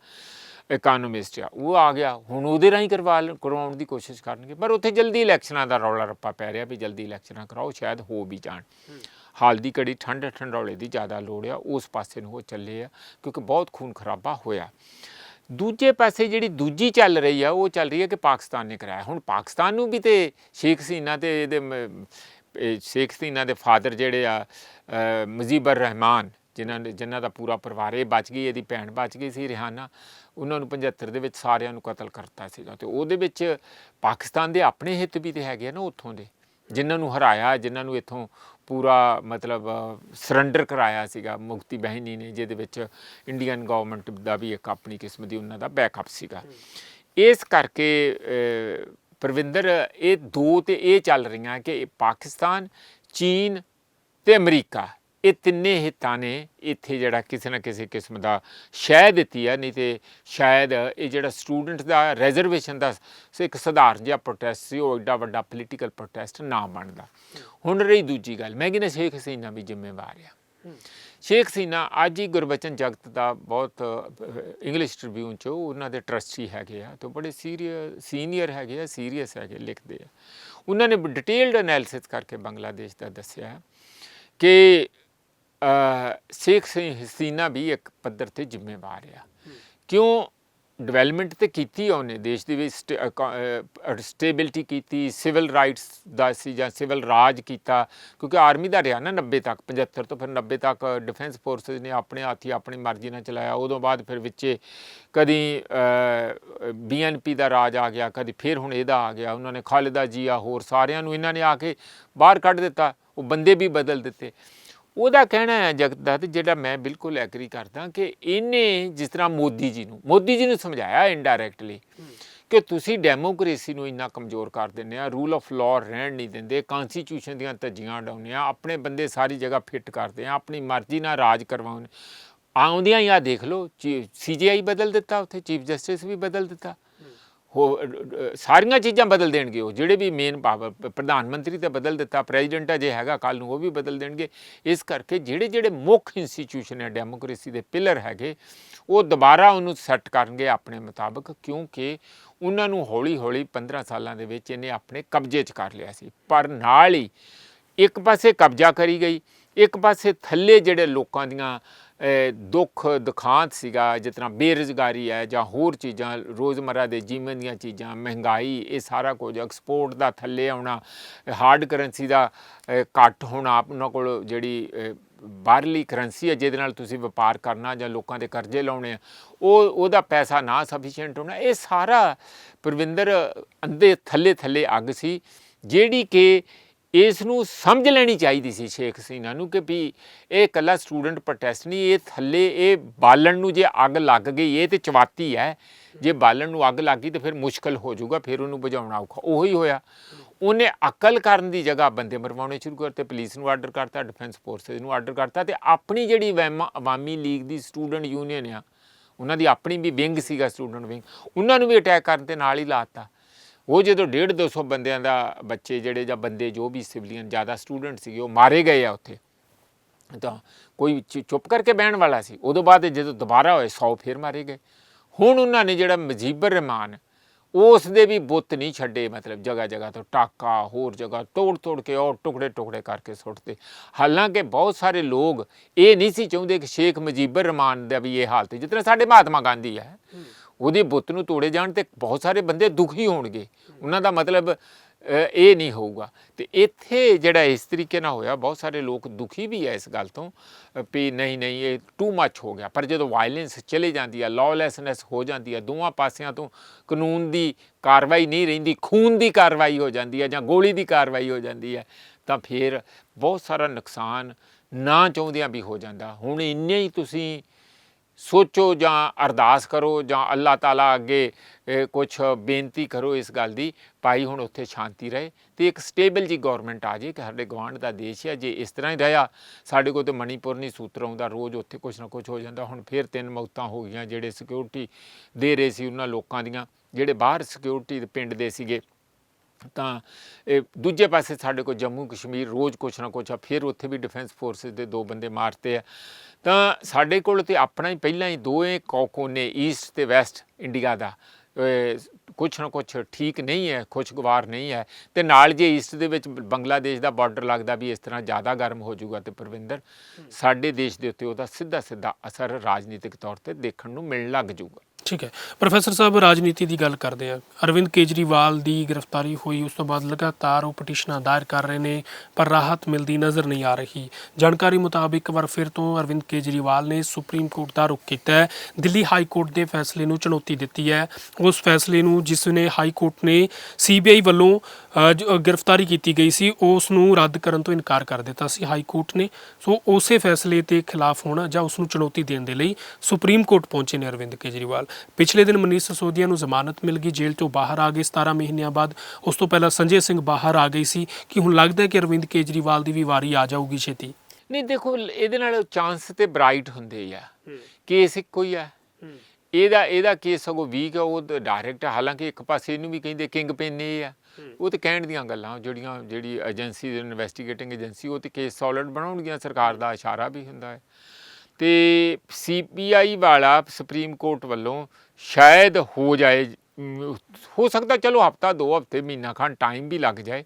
ਇਕਨੋਮਿਸਟ ਆ, ਉਹ ਆ ਗਿਆ। ਹੁਣ ਉਹਦੇ ਰਾਹੀਂ ਕਰਵਾ ਲ- ਕਰਵਾਉਣ ਦੀ ਕੋਸ਼ਿਸ਼ ਕਰਨਗੇ। ਪਰ ਉੱਥੇ ਜਲਦੀ ਇਲੈਕਸ਼ਨਾਂ ਦਾ ਰੌਲਾ ਰੱਪਾ ਪੈ ਰਿਹਾ ਵੀ ਜਲਦੀ ਇਲੈਕਸ਼ਨਾਂ ਕਰਾਓ, ਸ਼ਾਇਦ ਹੋ ਵੀ ਜਾਣ। ਹਾਲ ਦੀ ਘੜੀ ਠੰਡ ਠੰਡੌਲੇ ਦੀ ਜ਼ਿਆਦਾ ਲੋੜ ਆ ਉਸ ਪਾਸੇ ਨੂੰ ਉਹ ਚੱਲੇ ਆ ਕਿਉਂਕਿ ਬਹੁਤ ਖੂਨ ਖਰਾਬਾ ਹੋਇਆ। ਦੂਜੇ ਪਾਸੇ ਜਿਹੜੀ ਦੂਜੀ ਚੱਲ ਰਹੀ ਆ ਉਹ ਚੱਲ ਰਹੀ ਹੈ ਕਿ ਪਾਕਿਸਤਾਨ ਨੇ ਕਰਾਇਆ। ਹੁਣ ਪਾਕਿਸਤਾਨ ਨੂੰ ਵੀ ਤੇ ਸ਼ੇਖ ਹਸੀਨਾ ਤੇ ਇਹਦੇ ਮ- ਇਹ ਸ਼ੇਖ ਹਸੀਨਾ ਦੇ ਫਾਦਰ ਜਿਹੜੇ ਆ ਅ, ਮੁਜੀਬਰ ਰਹਿਮਾਨ ਜਿਨ੍ਹਾਂ ਨੇ ਜਿਨ੍ਹਾਂ ਦਾ ਪੂਰਾ ਪਰਿਵਾਰ ਇਹ ਬਚ ਗਈ ਇਹਦੀ ਭੈਣ ਬਚ ਗਈ ਸੀ ਰਿਹਾਨਾ ਉਹਨਾਂ ਨੂੰ 75 ਦੇ ਵਿੱਚ ਸਾਰਿਆਂ ਨੂੰ ਕਤਲ ਕਰਤਾ ਸੀਗਾ। ਤੇ ਉਹਦੇ ਵਿੱਚ ਪਾਕਿਸਤਾਨ ਦੇ ਆਪਣੇ ਹਿੱਤ ਵੀ ਤੇ ਹੈਗੇ ਆ ਨਾ ਉੱਥੋਂ ਦੇ ਜਿਨ੍ਹਾਂ ਨੂੰ ਹਰਾਇਆ ਜਿਨ੍ਹਾਂ ਨੂੰ ਇੱਥੋਂ ਪੂਰਾ ਮਤਲਬ ਸਰੈਂਡਰ ਕਰਾਇਆ ਸੀਗਾ ਮੁਕਤੀ ਬਹਿਨੀ ਨੇ ਜਿਹਦੇ ਵਿੱਚ ਇੰਡੀਅਨ ਗਵਰਨਮੈਂਟ ਦਾ ਵੀ ਇੱਕ ਆਪਣੀ ਕਿਸਮ ਦੀ ਉਹਨਾਂ ਦਾ ਬੈਕਅਪ ਸੀਗਾ। ਇਸ ਕਰਕੇ ਅ, ਪ੍ਰਵਿੰਦਰ ਇਹ ਦੋ ਤੇ ਇਹ ਚੱਲ ਰਹੀਆਂ ਕਿ ਪਾਕਿਸਤਾਨ ਚੀਨ ਤੇ ਅਮਰੀਕਾ ਇਹ ਤਿੰਨੇ ਹਿੱਤਾਂ ਨੇ ਇੱਥੇ ਜਿਹੜਾ ਕਿਸੇ ਨਾ ਕਿਸੇ ਕਿਸਮ ਦਾ ਸ਼ਹਿ ਦਿੱਤੀ ਆ, ਨਹੀਂ ਤੇ ਸ਼ਾਇਦ ਇਹ ਜਿਹੜਾ ਸਟੂਡੈਂਟ ਦਾ ਰਿਜ਼ਰਵੇਸ਼ਨ ਦਾ ਸ- ਇੱਕ ਸਧਾਰਨ ਜਿਹਾ ਪ੍ਰੋਟੈਸਟ ਸੀ, ਉਹ ਐਡਾ ਵੱਡਾ ਪੋਲੀਟੀਕਲ ਪ੍ਰੋਟੈਸਟ ਨਾ ਬਣਦਾ। ਹੁਣ ਰਹੀ ਦੂਜੀ ਗੱਲ ਮੈਂ ਕਹਿੰਦਾ ਸ਼ੇਖ ਹਸੀਨਾ ਵੀ ਜ਼ਿੰਮੇਵਾਰ ਆ। ਸ਼ੇਖ ਹਸੀਨਾ ਅੱਜ ਹੀ ਗੁਰਬਚਨ ਜਗਤ ਦਾ ਬਹੁਤ ਇੰਗਲਿਸ਼ ਟ੍ਰਿਬਿਊਨ ਚ ਉਹਨਾਂ ਦੇ ਟਰਸਟੀ ਹੈਗੇ ਆ, ਤੇ ਬੜੇ ਸੀਰੀਅਸ ਸੀਨੀਅਰ ਹੈਗੇ ਆ ਸੀਰੀਅਸ ਹੈਗੇ, ਲਿਖਦੇ ਆ। ਉਹਨਾਂ ਨੇ ਡਿਟੇਲਡ ਐਨਾਲਿਸਿਸ ਕਰਕੇ ਬੰਗਲਾਦੇਸ਼ ਦਾ ਦੱਸਿਆ ਕਿ ਸ਼ੇਖ ਸ- ਹਸੀਨਾ ਵੀ ਇੱਕ ਪੱਧਰ ਤੇ ਜ਼ਿੰਮੇਵਾਰ ਆ। ਕਿਉਂ ਡਿਵੈਲਪਮੈਂਟ ਤੇ ਕੀਤੀ ਆ ਉਹਨੇ? ਦੇਸ਼ ਦੇ ਵਿੱਚ ਸਟੇਬਿਲਿਟੀ ਕੀਤੀ ਸਿਵਲ ਰਾਈਟਸ ਦਾ ਸੀ ਜਾਂ ਸਿਵਲ ਰਾਜ ਕੀਤਾ, ਕਿਉਂਕਿ ਆਰਮੀ ਦਾ ਰਿਹਾ ਨਾ 90 ਤੱਕ 75 ਤੋਂ ਫਿਰ 90 ਤੱਕ ਡਿਫੈਂਸ ਫੋਰਸਸ ਨੇ ਆਪਣੇ ਹੱਥੀ, ਆਪਣੀ ਮਰਜ਼ੀ ਨਾਲ ਚਲਾਇਆ। ਉਦੋਂ ਬਾਅਦ ਫਿਰ ਵਿੱਚੇ ਕਦੀ ਬੀਐਨਪੀ ਦਾ ਰਾਜ ਆ ਗਿਆ, ਕਦੀ ਫਿਰ ਹੁਣ ਇਹਦਾ ਆ ਗਿਆ। ਉਹਨਾਂ ਨੇ ਖਾਲਿਦਾ ਜੀਆ ਹੋਰ ਸਾਰਿਆਂ ਨੂੰ ਇਹਨਾਂ ਨੇ ਆ ਕੇ ਬਾਹਰ ਕੱਢ ਦਿੱਤਾ। ਉਹ ਬੰਦੇ ਵੀ ਬਦਲ ਦਿੱਤੇ। ਉਹਦਾ ਕਹਿਣਾ ਹੈ ਜਗਤ ਦਾ ਜਿਹੜਾ ਮੈਂ ਬਿਲਕੁਲ ਐਗਰੀ ਕਰਦਾ ਕਿ ਇਹਨੇ ਜਿਸ ਤਰ੍ਹਾਂ ਮੋਦੀ ਜੀ ਨੂੰ, ਮੋਦੀ ਜੀ ਨੂੰ ਸਮਝਾਇਆ ਇਨਡਾਇਰੈਕਟਲੀ ਕਿ ਤੁਸੀਂ ਡੈਮੋਕ੍ਰੇਸੀ ਨੂੰ ਇੰਨਾ ਕਮਜ਼ੋਰ ਕਰ ਦਿੰਦੇ ਆ ਰੂਲ ਆਫ ਲਾਅ ਰਹਿਣ ਨਹੀਂ ਦਿੰਦੇ ਕਨਸਟੀਟਿਊਸ਼ਨ ਦੀਆਂ ਧੱਜੀਆਂ ਉਡਾਉਂਦੇ ਆ, ਆਪਣੇ ਬੰਦੇ ਸਾਰੀ ਜਗ੍ਹਾ ਫਿੱਟ ਕਰਦੇ ਆ, ਆਪਣੀ ਮਰਜ਼ੀ ਨਾਲ ਰਾਜ ਕਰਵਾਉਂਦੇ ਆਉਂਦਿਆਂ ਹੀ ਆ ਦੇਖ ਲਓ ਸੀਜੀਆਈ ਬਦਲ ਦਿੱਤਾ ਉੱਥੇ, ਚੀਫ ਜਸਟਿਸ ਵੀ ਬਦਲ ਦਿੱਤਾ। ਸਾਰੀਆਂ ਚੀਜ਼ਾਂ ਬਦਲ ਦੇਣਗੇ ਉਹ। ਜਿਹੜੇ ਵੀ ਮੇਨ ਪ੍ਰਧਾਨ ਮੰਤਰੀ ਤਾਂ ਬਦਲ ਦਿੱਤਾ ਪ੍ਰੈਜ਼ੀਡੈਂਟ ਅਜੇ ਹੈਗਾ ਕੱਲ ਨੂੰ ਉਹ ਵੀ ਬਦਲ ਦੇਣਗੇ। ਇਸ ਕਰਕੇ ਜਿਹੜੇ ਜਿਹੜੇ ਮੁੱਖ ਇੰਸਟੀਚਿਊਸ਼ਨ ਹੈ ਡੈਮੋਕ੍ਰੇਸੀ ਦੇ ਪਿਲਰ ਹੈਗੇ, ਉਹ ਦੁਬਾਰਾ ਉਹਨੂੰ ਸੈੱਟ ਕਰਨਗੇ ਆਪਣੇ ਮੁਤਾਬਕ, ਕਿਉਂਕਿ ਉਹਨਾਂ ਨੂੰ ਹੌਲੀ ਹੌਲੀ 15 ਸਾਲਾਂ ਦੇ ਵਿੱਚ ਇਹਨੇ ਆਪਣੇ ਕਬਜ਼ੇ 'ਚ ਕਰ ਲਿਆ ਸੀ। ਪਰ ਨਾਲ ਹੀ ਇੱਕ ਪਾਸੇ ਕਬਜ਼ਾ ਕਰੀ ਗਈ ਇੱਕ ਪਾਸੇ ਥੱਲੇ ਜਿਹੜੇ ਲੋਕਾਂ ਦੀਆਂ ਦੁੱਖ ਦੁਖਾਂਤ ਸੀਗਾ ਜਿਸ ਤਰ੍ਹਾਂ ਬੇਰੁਜ਼ਗਾਰੀ ਹੈ ਜਾਂ ਹੋਰ ਚੀਜ਼ਾਂ ਰੋਜ਼ਮਰਰਾ ਦੇ ਜੀਵਨ ਦੀਆਂ ਚੀਜ਼ਾਂ ਮਹਿੰਗਾਈ ਇਹ ਸਾਰਾ ਕੁਝ ਐਕਸਪੋਰਟ ਦਾ ਥੱਲੇ ਆਉਣਾ ਹਾਰਡ ਕਰੰਸੀ ਦਾ ਅਹ, ਘੱਟ ਹੋਣਾ ਉਹਨਾਂ ਕੋਲ ਜਿਹੜੀ ਬਾਹਰਲੀ ਕਰੰਸੀ ਹੈ ਜਿਹਦੇ ਨਾਲ ਤੁਸੀਂ ਵਪਾਰ ਕਰਨਾ ਜਾਂ ਲੋਕਾਂ ਦੇ ਕਰਜ਼ੇ ਲਾਉਣੇ ਆ ਉਹ ਉਹਦਾ ਪੈਸਾ ਨਾ ਸਫੀਸ਼ੀਐਂਟ ਹੋਣਾ ਇਹ ਸਾਰਾ ਪ੍ਰਵਿੰਦਰ ਅੰਦੇ ਥੱਲੇ ਥੱਲੇ ਅੱਗ ਸੀ ਜਿਹੜੀ ਕਿ ਇਸ ਨੂੰ ਸਮਝ ਲੈਣੀ ਚਾਹੀਦੀ ਸੀ ਸ਼ੇਖ ਹਸੀਨਾ ਨੂੰ ਕਿ ਵੀ ਇਹ ਇਕੱਲਾ ਸਟੂਡੈਂਟ ਪ੍ਰੋਟੈਸਟ ਨਹੀਂ, ਇਹ ਥੱਲੇ ਇਹ ਬਾਲਣ ਨੂੰ ਜੇ ਅੱਗ ਲੱਗ ਗਈ, ਇਹ ਤੇ ਚਵਾਤੀ ਹੈ। ਜੇ ਬਾਲਣ ਨੂੰ ਅੱਗ ਲੱਗ ਗਈ ਤੇ ਫਿਰ ਮੁਸ਼ਕਲ ਹੋ ਜਾਊਗਾ, ਫਿਰ ਉਹਨੂੰ ਬੁਝਾਉਣਾ ਔਖਾ, ਉਹੀ ਹੋਇਆ। ਉਹਨੇ ਅਕਲ ਕਰਨ ਦੀ ਜਗ੍ਹਾ ਬੰਦੇ ਮਰਵਾਉਣੇ ਸ਼ੁਰੂ ਕਰਤੇ, ਪੁਲਿਸ ਨੂੰ ਆਰਡਰ ਕਰਤਾ ਡਿਫੈਂਸ ਫੋਰਸਸ ਨੂੰ ਆਰਡਰ ਕਰਤਾ ਤੇ ਆਪਣੀ ਜਿਹੜੀ ਵੈਮ- ਅਵਾਮੀ ਲੀਗ ਦੀ ਸਟੂਡੈਂਟ ਯੂਨੀਅਨ ਆ, ਉਹਨਾਂ ਦੀ ਆਪਣੀ ਵੀ ਵਿੰਗ ਸੀਗਾ ਸਟੂਡੈਂਟ ਵਿੰਗ, ਉਹਨਾਂ ਨੂੰ ਵੀ ਅਟੈਕ ਕਰਨ ਤੇ ਨਾਲ ਹੀ ਲਾਤਾ ਉਹ ਜਦੋਂ 1.5 200 ਬੰਦਿਆਂ ਦਾ ਬੱਚੇ ਜਿਹੜੇ ਜਾਂ ਬੰਦੇ ਜੋ ਵੀ ਸਿਵਲੀਅਨ ਜ਼ਿਆਦਾ ਸਟੂਡੈਂਟ ਸੀਗੇ, ਉਹ ਮਾਰੇ ਗਏ ਆ ਉੱਥੇ। ਤਾਂ ਕੋਈ ਚੁ- ਚੁੱਪ ਕਰਕੇ ਬਹਿਣ ਵਾਲਾ ਸੀ। ਉਦੋਂ ਬਾਅਦ ਜਦੋਂ ਦੁਬਾਰਾ ਹੋਏ 100 ਫੇਰ ਮਾਰੇ ਗਏ। ਹੁਣ ਉਹਨਾਂ ਨੇ ਜਿਹੜਾ ਮਜੀਬਰ ਰਹਿਮਾਨ ਉਸ ਦੇ ਵੀ ਬੁੱਤ ਨਹੀਂ ਛੱਡੇ, ਮਤਲਬ ਜਗ੍ਹਾ ਜਗ੍ਹਾ ਤੋਂ ਟਾਕਾ, ਹੋਰ ਜਗ੍ਹਾ ਤੋੜ ਤੋੜ ਕੇ ਔਰ ਟੁਕੜੇ ਟੁਕੜੇ ਕਰਕੇ ਸੁੱਟਦੇ। ਹਾਲਾਂਕਿ ਬਹੁਤ ਸਾਰੇ ਲੋਕ ਇਹ ਨਹੀਂ ਸੀ ਚਾਹੁੰਦੇ ਕਿ ਸ਼ੇਖ ਮਜੀਬਰ ਰਹਿਮਾਨ ਦਾ ਵੀ ਇਹ ਹਾਲਤ, ਜਿਸ ਤਰ੍ਹਾਂ ਸਾਡੇ ਮਹਾਤਮਾ ਗਾਂਧੀ ਹੈ। ਉਹਦੇ ਬੁੱਤ ਨੂੰ ਤੋੜੇ ਜਾਣ ਤੇ ਬਹੁਤ ਸਾਰੇ ਬੰਦੇ ਦੁਖੀ ਹੋਣਗੇ। ਉਹਨਾਂ ਦਾ ਮਤਲਬ ਇਹ ਨਹੀਂ ਹੋਊਗਾ। ਤੇ ਇੱਥੇ ਜਿਹੜਾ ਇਸ ਤਰੀਕੇ ਨਾਲ ਹੋਇਆ, ਬਹੁਤ ਸਾਰੇ ਲੋਕ ਦੁਖੀ ਵੀ ਹੈ ਇਸ ਗੱਲ ਤੋਂ ਵੀ ਨਹੀਂ ਨਹੀਂ, ਇਹ ਟੂ ਮੱਚ ਹੋ ਗਿਆ। ਪਰ ਜਦੋਂ ਵਾਇਲੈਂਸ ਚਲੇ ਜਾਂਦੀ ਹੈ ਲੌਲੈਸਨੈਸ ਹੋ ਜਾਂਦੀ ਹੈ ਦੋਵਾਂ ਪਾਸਿਆਂ ਤੋਂ ਕਾਨੂੰਨ ਦੀ ਕਾਰਵਾਈ ਨਹੀਂ ਰਹਿੰਦੀ, ਖੂਨ ਦੀ ਕਾਰਵਾਈ ਹੋ ਜਾਂਦੀ ਹੈ ਜਾਂ ਗੋਲੀ ਦੀ ਕਾਰਵਾਈ ਹੋ ਜਾਂਦੀ ਹੈ ਤਾਂ ਫਿਰ ਬਹੁਤ ਸਾਰਾ ਨੁਕਸਾਨ ਨਾ ਚਾਹੁੰਦਿਆਂ ਵੀ ਹੋ ਜਾਂਦਾ। ਹੁਣ ਇੰਨੇ ਹੀ ਤੁਸੀਂ ਸੋਚੋ ਜਾਂ ਅਰਦਾਸ ਕਰੋ ਜਾਂ ਅੱਲਾਹ ਤਾਲਾ ਅੱਗੇ ਕੁਝ ਬੇਨਤੀ ਕਰੋ ਇਸ ਗੱਲ ਦੀ, ਭਾਈ ਹੁਣ ਉੱਥੇ ਸ਼ਾਂਤੀ ਰਹੇ ਤੇ ਇੱਕ ਸਟੇਬਲ ਜੀ ਗਵਰਨਮੈਂਟ ਆ ਜੇ, ਕਿ ਸਾਡੇ ਗਵਾਂਢ ਦਾ ਦੇਸ਼ ਹੈ ਜੇ ਇਸ ਤਰ੍ਹਾਂ ਹੀ ਰਿਹਾ, ਸਾਡੇ ਕੋਲ ਤੇ ਮਣੀਪੁਰ ਨਹੀਂ ਸੂਤਰ ਆਉਂਦਾ, ਰੋਜ਼ ਉੱਥੇ ਕੁਝ ਨਾ ਕੁਝ ਹੋ ਜਾਂਦਾ, ਹੁਣ ਫਿਰ ਤਿੰਨ ਮੌਤਾਂ ਹੋ ਗਈਆਂ, ਜਿਹੜੇ ਸਿਕਿਉਰਿਟੀ ਦੇ ਰਹੇ ਸੀ ਉਹਨਾਂ ਲੋਕਾਂ ਦੀਆਂ, ਜਿਹੜੇ ਬਾਹਰ ਸਿਕਿਉਰਿਟੀ ਦੇ ਪਿੰਡ ਦੇ ਸੀਗੇ ਤਾਂ ਇਹ ਦੂਜੇ ਪਾਸੇ ਸਾਡੇ ਕੋਲ ਜੰਮੂ ਕਸ਼ਮੀਰ ਰੋਜ਼ ਕੁਛ ਨਾ ਕੁਛ ਆ ਫਿਰ ਉੱਥੇ ਵੀ ਡਿਫੈਂਸ ਫੋਰਸਸ ਦੇ ਦੋ ਬੰਦੇ ਮਾਰਤੇ ਆ। ਤਾਂ ਸਾਡੇ ਕੋਲ ਤੇ ਆਪਣਾ ਹੀ ਪਹਿਲਾਂ ਹੀ ਦੋਵੇਂ ਕੋਨੇ ਈਸਟ ਤੇ ਵੈਸਟ ਇੰਡੀਆ ਦਾ। ਕੁਛ ਨਾ ਕੁਛ ਠੀਕ ਨਹੀਂ ਹੈ ਖੁਸ਼ਗਵਾਰ ਨਹੀਂ ਹੈ। ਤੇ ਨਾਲ ਜੇ ਈਸਟ ਦੇ ਵਿੱਚ ਬੰਗਲਾਦੇਸ਼ ਦਾ ਬਾਰਡਰ ਲੱਗਦਾ ਵੀ ਇਸ ਤਰ੍ਹਾਂ ਜ਼ਿਆਦਾ ਗਰਮ ਹੋ ਜਾਊਗਾ ਤੇ ਪ੍ਰਵਿੰਦਰ ਸਾਡੇ ਦੇਸ਼ ਦੇ ਉੱਤੇ ਉਹਦਾ ਸਿੱਧਾ ਸਿੱਧਾ ਅਸਰ ਰਾਜਨੀਤਿਕ ਤੌਰ ਤੇ ਦੇਖਣ ਨੂੰ ਮਿਲਣ ਲੱਗ ਜਾਊਗਾ। ਠੀਕ ਹੈ। ਪ੍ਰੋਫੈਸਰ ਸਾਹਿਬ, ਰਾਜਨੀਤੀ ਦੀ ਗੱਲ ਕਰਦੇ ਆ ਅਰਵਿੰਦ ਕੇਜਰੀਵਾਲ ਦੀ ਗ੍ਰਿਫਤਾਰੀ ਹੋਈ, ਉਸ ਤੋਂ ਬਾਅਦ ਲਗਾਤਾਰ ਉਹ ਪਟੀਸ਼ਨਾਂ ਦਾਇਰ ਕਰ ਰਹੇ ਨੇ, ਪਰ ਰਾਹਤ ਮਿਲਦੀ ਨਜ਼ਰ ਨਹੀਂ ਆ ਰਹੀ। ਜਾਣਕਾਰੀ ਮੁਤਾਬਕ, ਇੱਕ ਵਾਰ ਫਿਰ ਤੋਂ ਅਰਵਿੰਦ ਕੇਜਰੀਵਾਲ ਨੇ ਸੁਪਰੀਮ ਕੋਰਟ ਦਾ ਰੁਖ ਕੀਤਾ ਹੈ। ਦਿੱਲੀ ਹਾਈ ਕੋਰਟ ਦੇ ਫੈਸਲੇ ਨੂੰ ਚੁਣੌਤੀ ਦਿੱਤੀ ਹੈ। ਉਸ ਫੈਸਲੇ ਨੂੰ, ਜਿਸ ਨੇ ਹਾਈ ਕੋਰਟ ਨੇ ਸੀਬੀਆਈ ਵੱਲੋਂ ਜ- ਗ੍ਰਿਫਤਾਰੀ ਕੀਤੀ ਗਈ ਸੀ ਉਸ ਨੂੰ ਰੱਦ ਕਰਨ ਤੋਂ ਇਨਕਾਰ ਕਰ ਦਿੱਤਾ ਸੀ ਹਾਈ ਕੋਰਟ ਨੇ। ਸੋ ਉਸੇ ਫੈਸਲੇ ਤੇ ਖਿਲਾਫ ਹੋਣਾ ਜਾਂ ਉਸ ਨੂੰ ਚੁਣੌਤੀ ਦੇਣ ਦੇ ਲਈ ਸੁਪਰੀਮ ਕੋਰਟ ਪਹੁੰਚੇ ਨੇ ਅਰਵਿੰਦ ਕੇਜਰੀਵਾਲ। ਪਿਛਲੇ ਦਿਨ ਮਨੀਸ਼ ਸਿਸੋਦੀਆ ਨੂੰ ਜ਼ਮਾਨਤ ਮਿਲ ਗਈ ਜੇਲ੍ਹ ਤੋਂ ਬਾਹਰ ਆ ਗਏ 17 ਮਹੀਨਿਆਂ ਬਾਅਦ। ਉਸ ਤੋਂ ਪਹਿਲਾਂ ਸੰਜੇ ਸਿੰਘ ਬਾਹਰ ਆ ਗਈ ਸੀ। ਕਿ ਹੁਣ ਲੱਗਦਾ ਹੈ ਕਿ ਅਰਵਿੰਦ ਕੇਜਰੀਵਾਲ ਦੀ ਵੀ ਵਾਰੀ ਆ ਜਾਊਗੀ ਛੇਤੀ? ਨਹੀਂ ਦੇਖੋ ਇਹਦੇ ਨਾਲ ਚਾਂਸ ਤੇ ਬ੍ਰਾਈਟ ਹੁੰਦੇ ਆ। ਕੇਸ ਇੱਕੋ ਹੀ ਆ। ਇਹਦਾ ਇਹਦਾ ਕੇਸ ਸਗੋਂ ਵੀਕ ਆ ਉਹ ਡਾਇਰੈਕਟ ਹਾਲਾਂਕਿ ਇੱਕ ਪਾਸੇ ਇਹਨੂੰ ਵੀ ਕਹਿੰਦੇ ਕਿੰਗ ਪਿਨ ਇਹ ਆ। ਉਹ ਤੇ ਕਹਿਣ ਦੀਆਂ ਗੱਲਾਂ, ਜਿਹੜੀਆਂ, ਜਿਹੜੀ ਏਜੰਸੀ ਇਨਵੈਸਟੀਗੇਟਿੰਗ ਏਜੰਸੀ ਉਹ ਤੇ ਕੇਸ ਸੋਲਿਡ ਬਣਾਉਣਗੀਆਂ, ਸਰਕਾਰ ਦਾ ਇਸ਼ਾਰਾ ਵੀ ਹੁੰਦਾ ਹੈ। ਤੇ ਸੀਪੀਆਈ ਵਾਲਾ ਸੁਪਰੀਮ ਕੋਰਟ ਵੱਲੋਂ ਸ਼ਾਇਦ ਹੋ ਜਾਏ ਹੋ ਸਕਦਾ ਚਲੋ ਹਫਤਾ, ਦੋ ਹਫ਼ਤੇ, ਮਹੀਨਾ ਖਾਨ ਟਾਈਮ ਵੀ ਲੱਗ ਜਾਏ,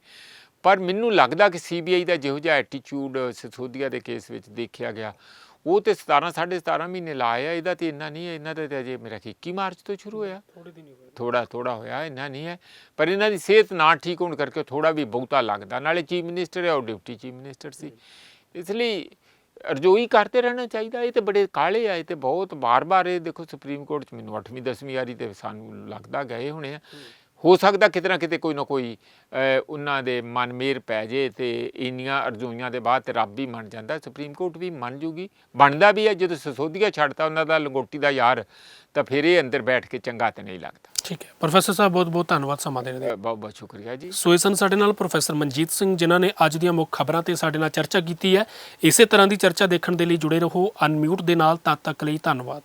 ਪਰ ਮੈਨੂੰ ਲੱਗਦਾ ਕਿ ਸੀਬੀਆਈ ਦਾ ਜਿਹੋ ਜਿਹਾ ਐਟੀਟਿਊਡ ਸਸੋਦੀਆ ਦੇ ਕੇਸ ਵਿੱਚ ਦੇਖਿਆ ਗਿਆ ਉਹ ਤੇ 17 17.5 ਮਹੀਨੇ ਲਾਇਆ ਇਹਦਾ ਤੇ ਇੰਨਾ ਨਹੀਂ ਹੈ ਇਹਨਾਂ ਦਾ ਤੇ ਅਜੇ ਮੇਰਾ ਖਿਆਲ 21 ਮਾਰਚ ਤੋਂ ਸ਼ੁਰੂ ਹੋਇਆ। ਥੋੜੇ ਦਿਨ ਹੀ ਹੋਏ ਥੋੜਾ ਥੋੜਾ ਹੋਇਆ ਇੰਨਾ ਨਹੀਂ ਹੈ। ਪਰ ਇਹਨਾਂ ਦੀ ਸਿਹਤ ਨਾ ਠੀਕ ਹੋਣ ਕਰਕੇ ਥੋੜਾ ਵੀ ਬਹੁਤਾ ਲੱਗਦਾ। ਨਾਲੇ ਚੀਫ ਮਿਨਿਸਟਰ ਹੈ ਉਹ ਡਿਪਟੀ ਚੀਫ ਮਿਨਿਸਟਰ ਸੀ। ਇਸ ਲਈ ਅਰਜ਼ੋਈ ਕਰਦੇ ਰਹਿਣਾ ਚਾਹੀਦਾ। ਇਹ ਤੇ ਬੜੇ ਕਾਲੇ ਆਏ ਤੇ ਬਹੁਤ ਬਾਰ-ਬਾਰ ਇਹ ਦੇਖੋ ਸੁਪਰੀਮ ਕੋਰਟ ਚ ਮੈਨੂੰ 8ਵੀਂ 10ਵੀਂ ਵਾਰੀ ਤੇ ਸਾਨੂੰ ਲੱਗਦਾ ਗਏ ਹੋਣੇ ਆ। ਹੋ ਸਕਦਾ ਕਿਤੇ ਨਾ ਕਿਤੇ ਕੋਈ ਨਾ ਕੋਈ ਉਹਨਾਂ ਦੇ ਮਨ ਮੇਰ ਪੈ ਜੇ ਤੇ ਇੰਨੀਆਂ ਅਰਜ਼ੋਈਆਂ ਦੇ ਬਾਅਦ ਤੇ ਰੱਬ ਵੀ ਮੰਨ ਜਾਂਦਾ। ਸੁਪਰੀਮ ਕੋਰਟ ਵੀ ਮੰਨ ਜੂਗੀ। ਬਣਦਾ ਵੀ ਹੈ ਜਦੋਂ ਸਸੋਦੀਆ ਛੱਡਤਾ ਉਹਨਾਂ ਦਾ ਲੰਗੋਟੀ ਦਾ ਯਾਰ ਤਾਂ ਫਿਰ ਇਹ ਅੰਦਰ ਬੈਠ ਕੇ ਚੰਗਾ ਤੇ ਨਹੀਂ ਲੱਗਦਾ। ਠੀਕ ਹੈ। ਪ੍ਰੋਫੈਸਰ ਸਾਹਿਬ ਬਹੁਤ ਬਹੁਤ ਧੰਨਵਾਦ ਸਮਾਂ ਦੇਣ ਦੇ ਬਹੁਤ ਬਹੁਤ ਸ਼ੁਕਰੀਆ ਜੀ। ਸੋ ਇਹ ਸਨ ਸਾਡੇ ਨਾਲ ਪ੍ਰੋਫੈਸਰ ਮਨਜੀਤ ਸਿੰਘ ਜਿਨ੍ਹਾਂ ਨੇ ਅੱਜ ਦੀਆਂ ਮੁੱਖ ਖਬਰਾਂ ਤੇ ਸਾਡੇ ਨਾਲ ਚਰਚਾ ਕੀਤੀ ਹੈ ਇਸੇ ਤਰ੍ਹਾਂ ਦੀ ਚਰਚਾ ਦੇਖਣ ਦੇ ਲਈ ਜੁੜੇ ਰਹੋ। ਅਨਮਿਊਟ ਦੇ ਨਾਲ ਤਦ ਤੱਕ ਲਈ ਧੰਨਵਾਦ।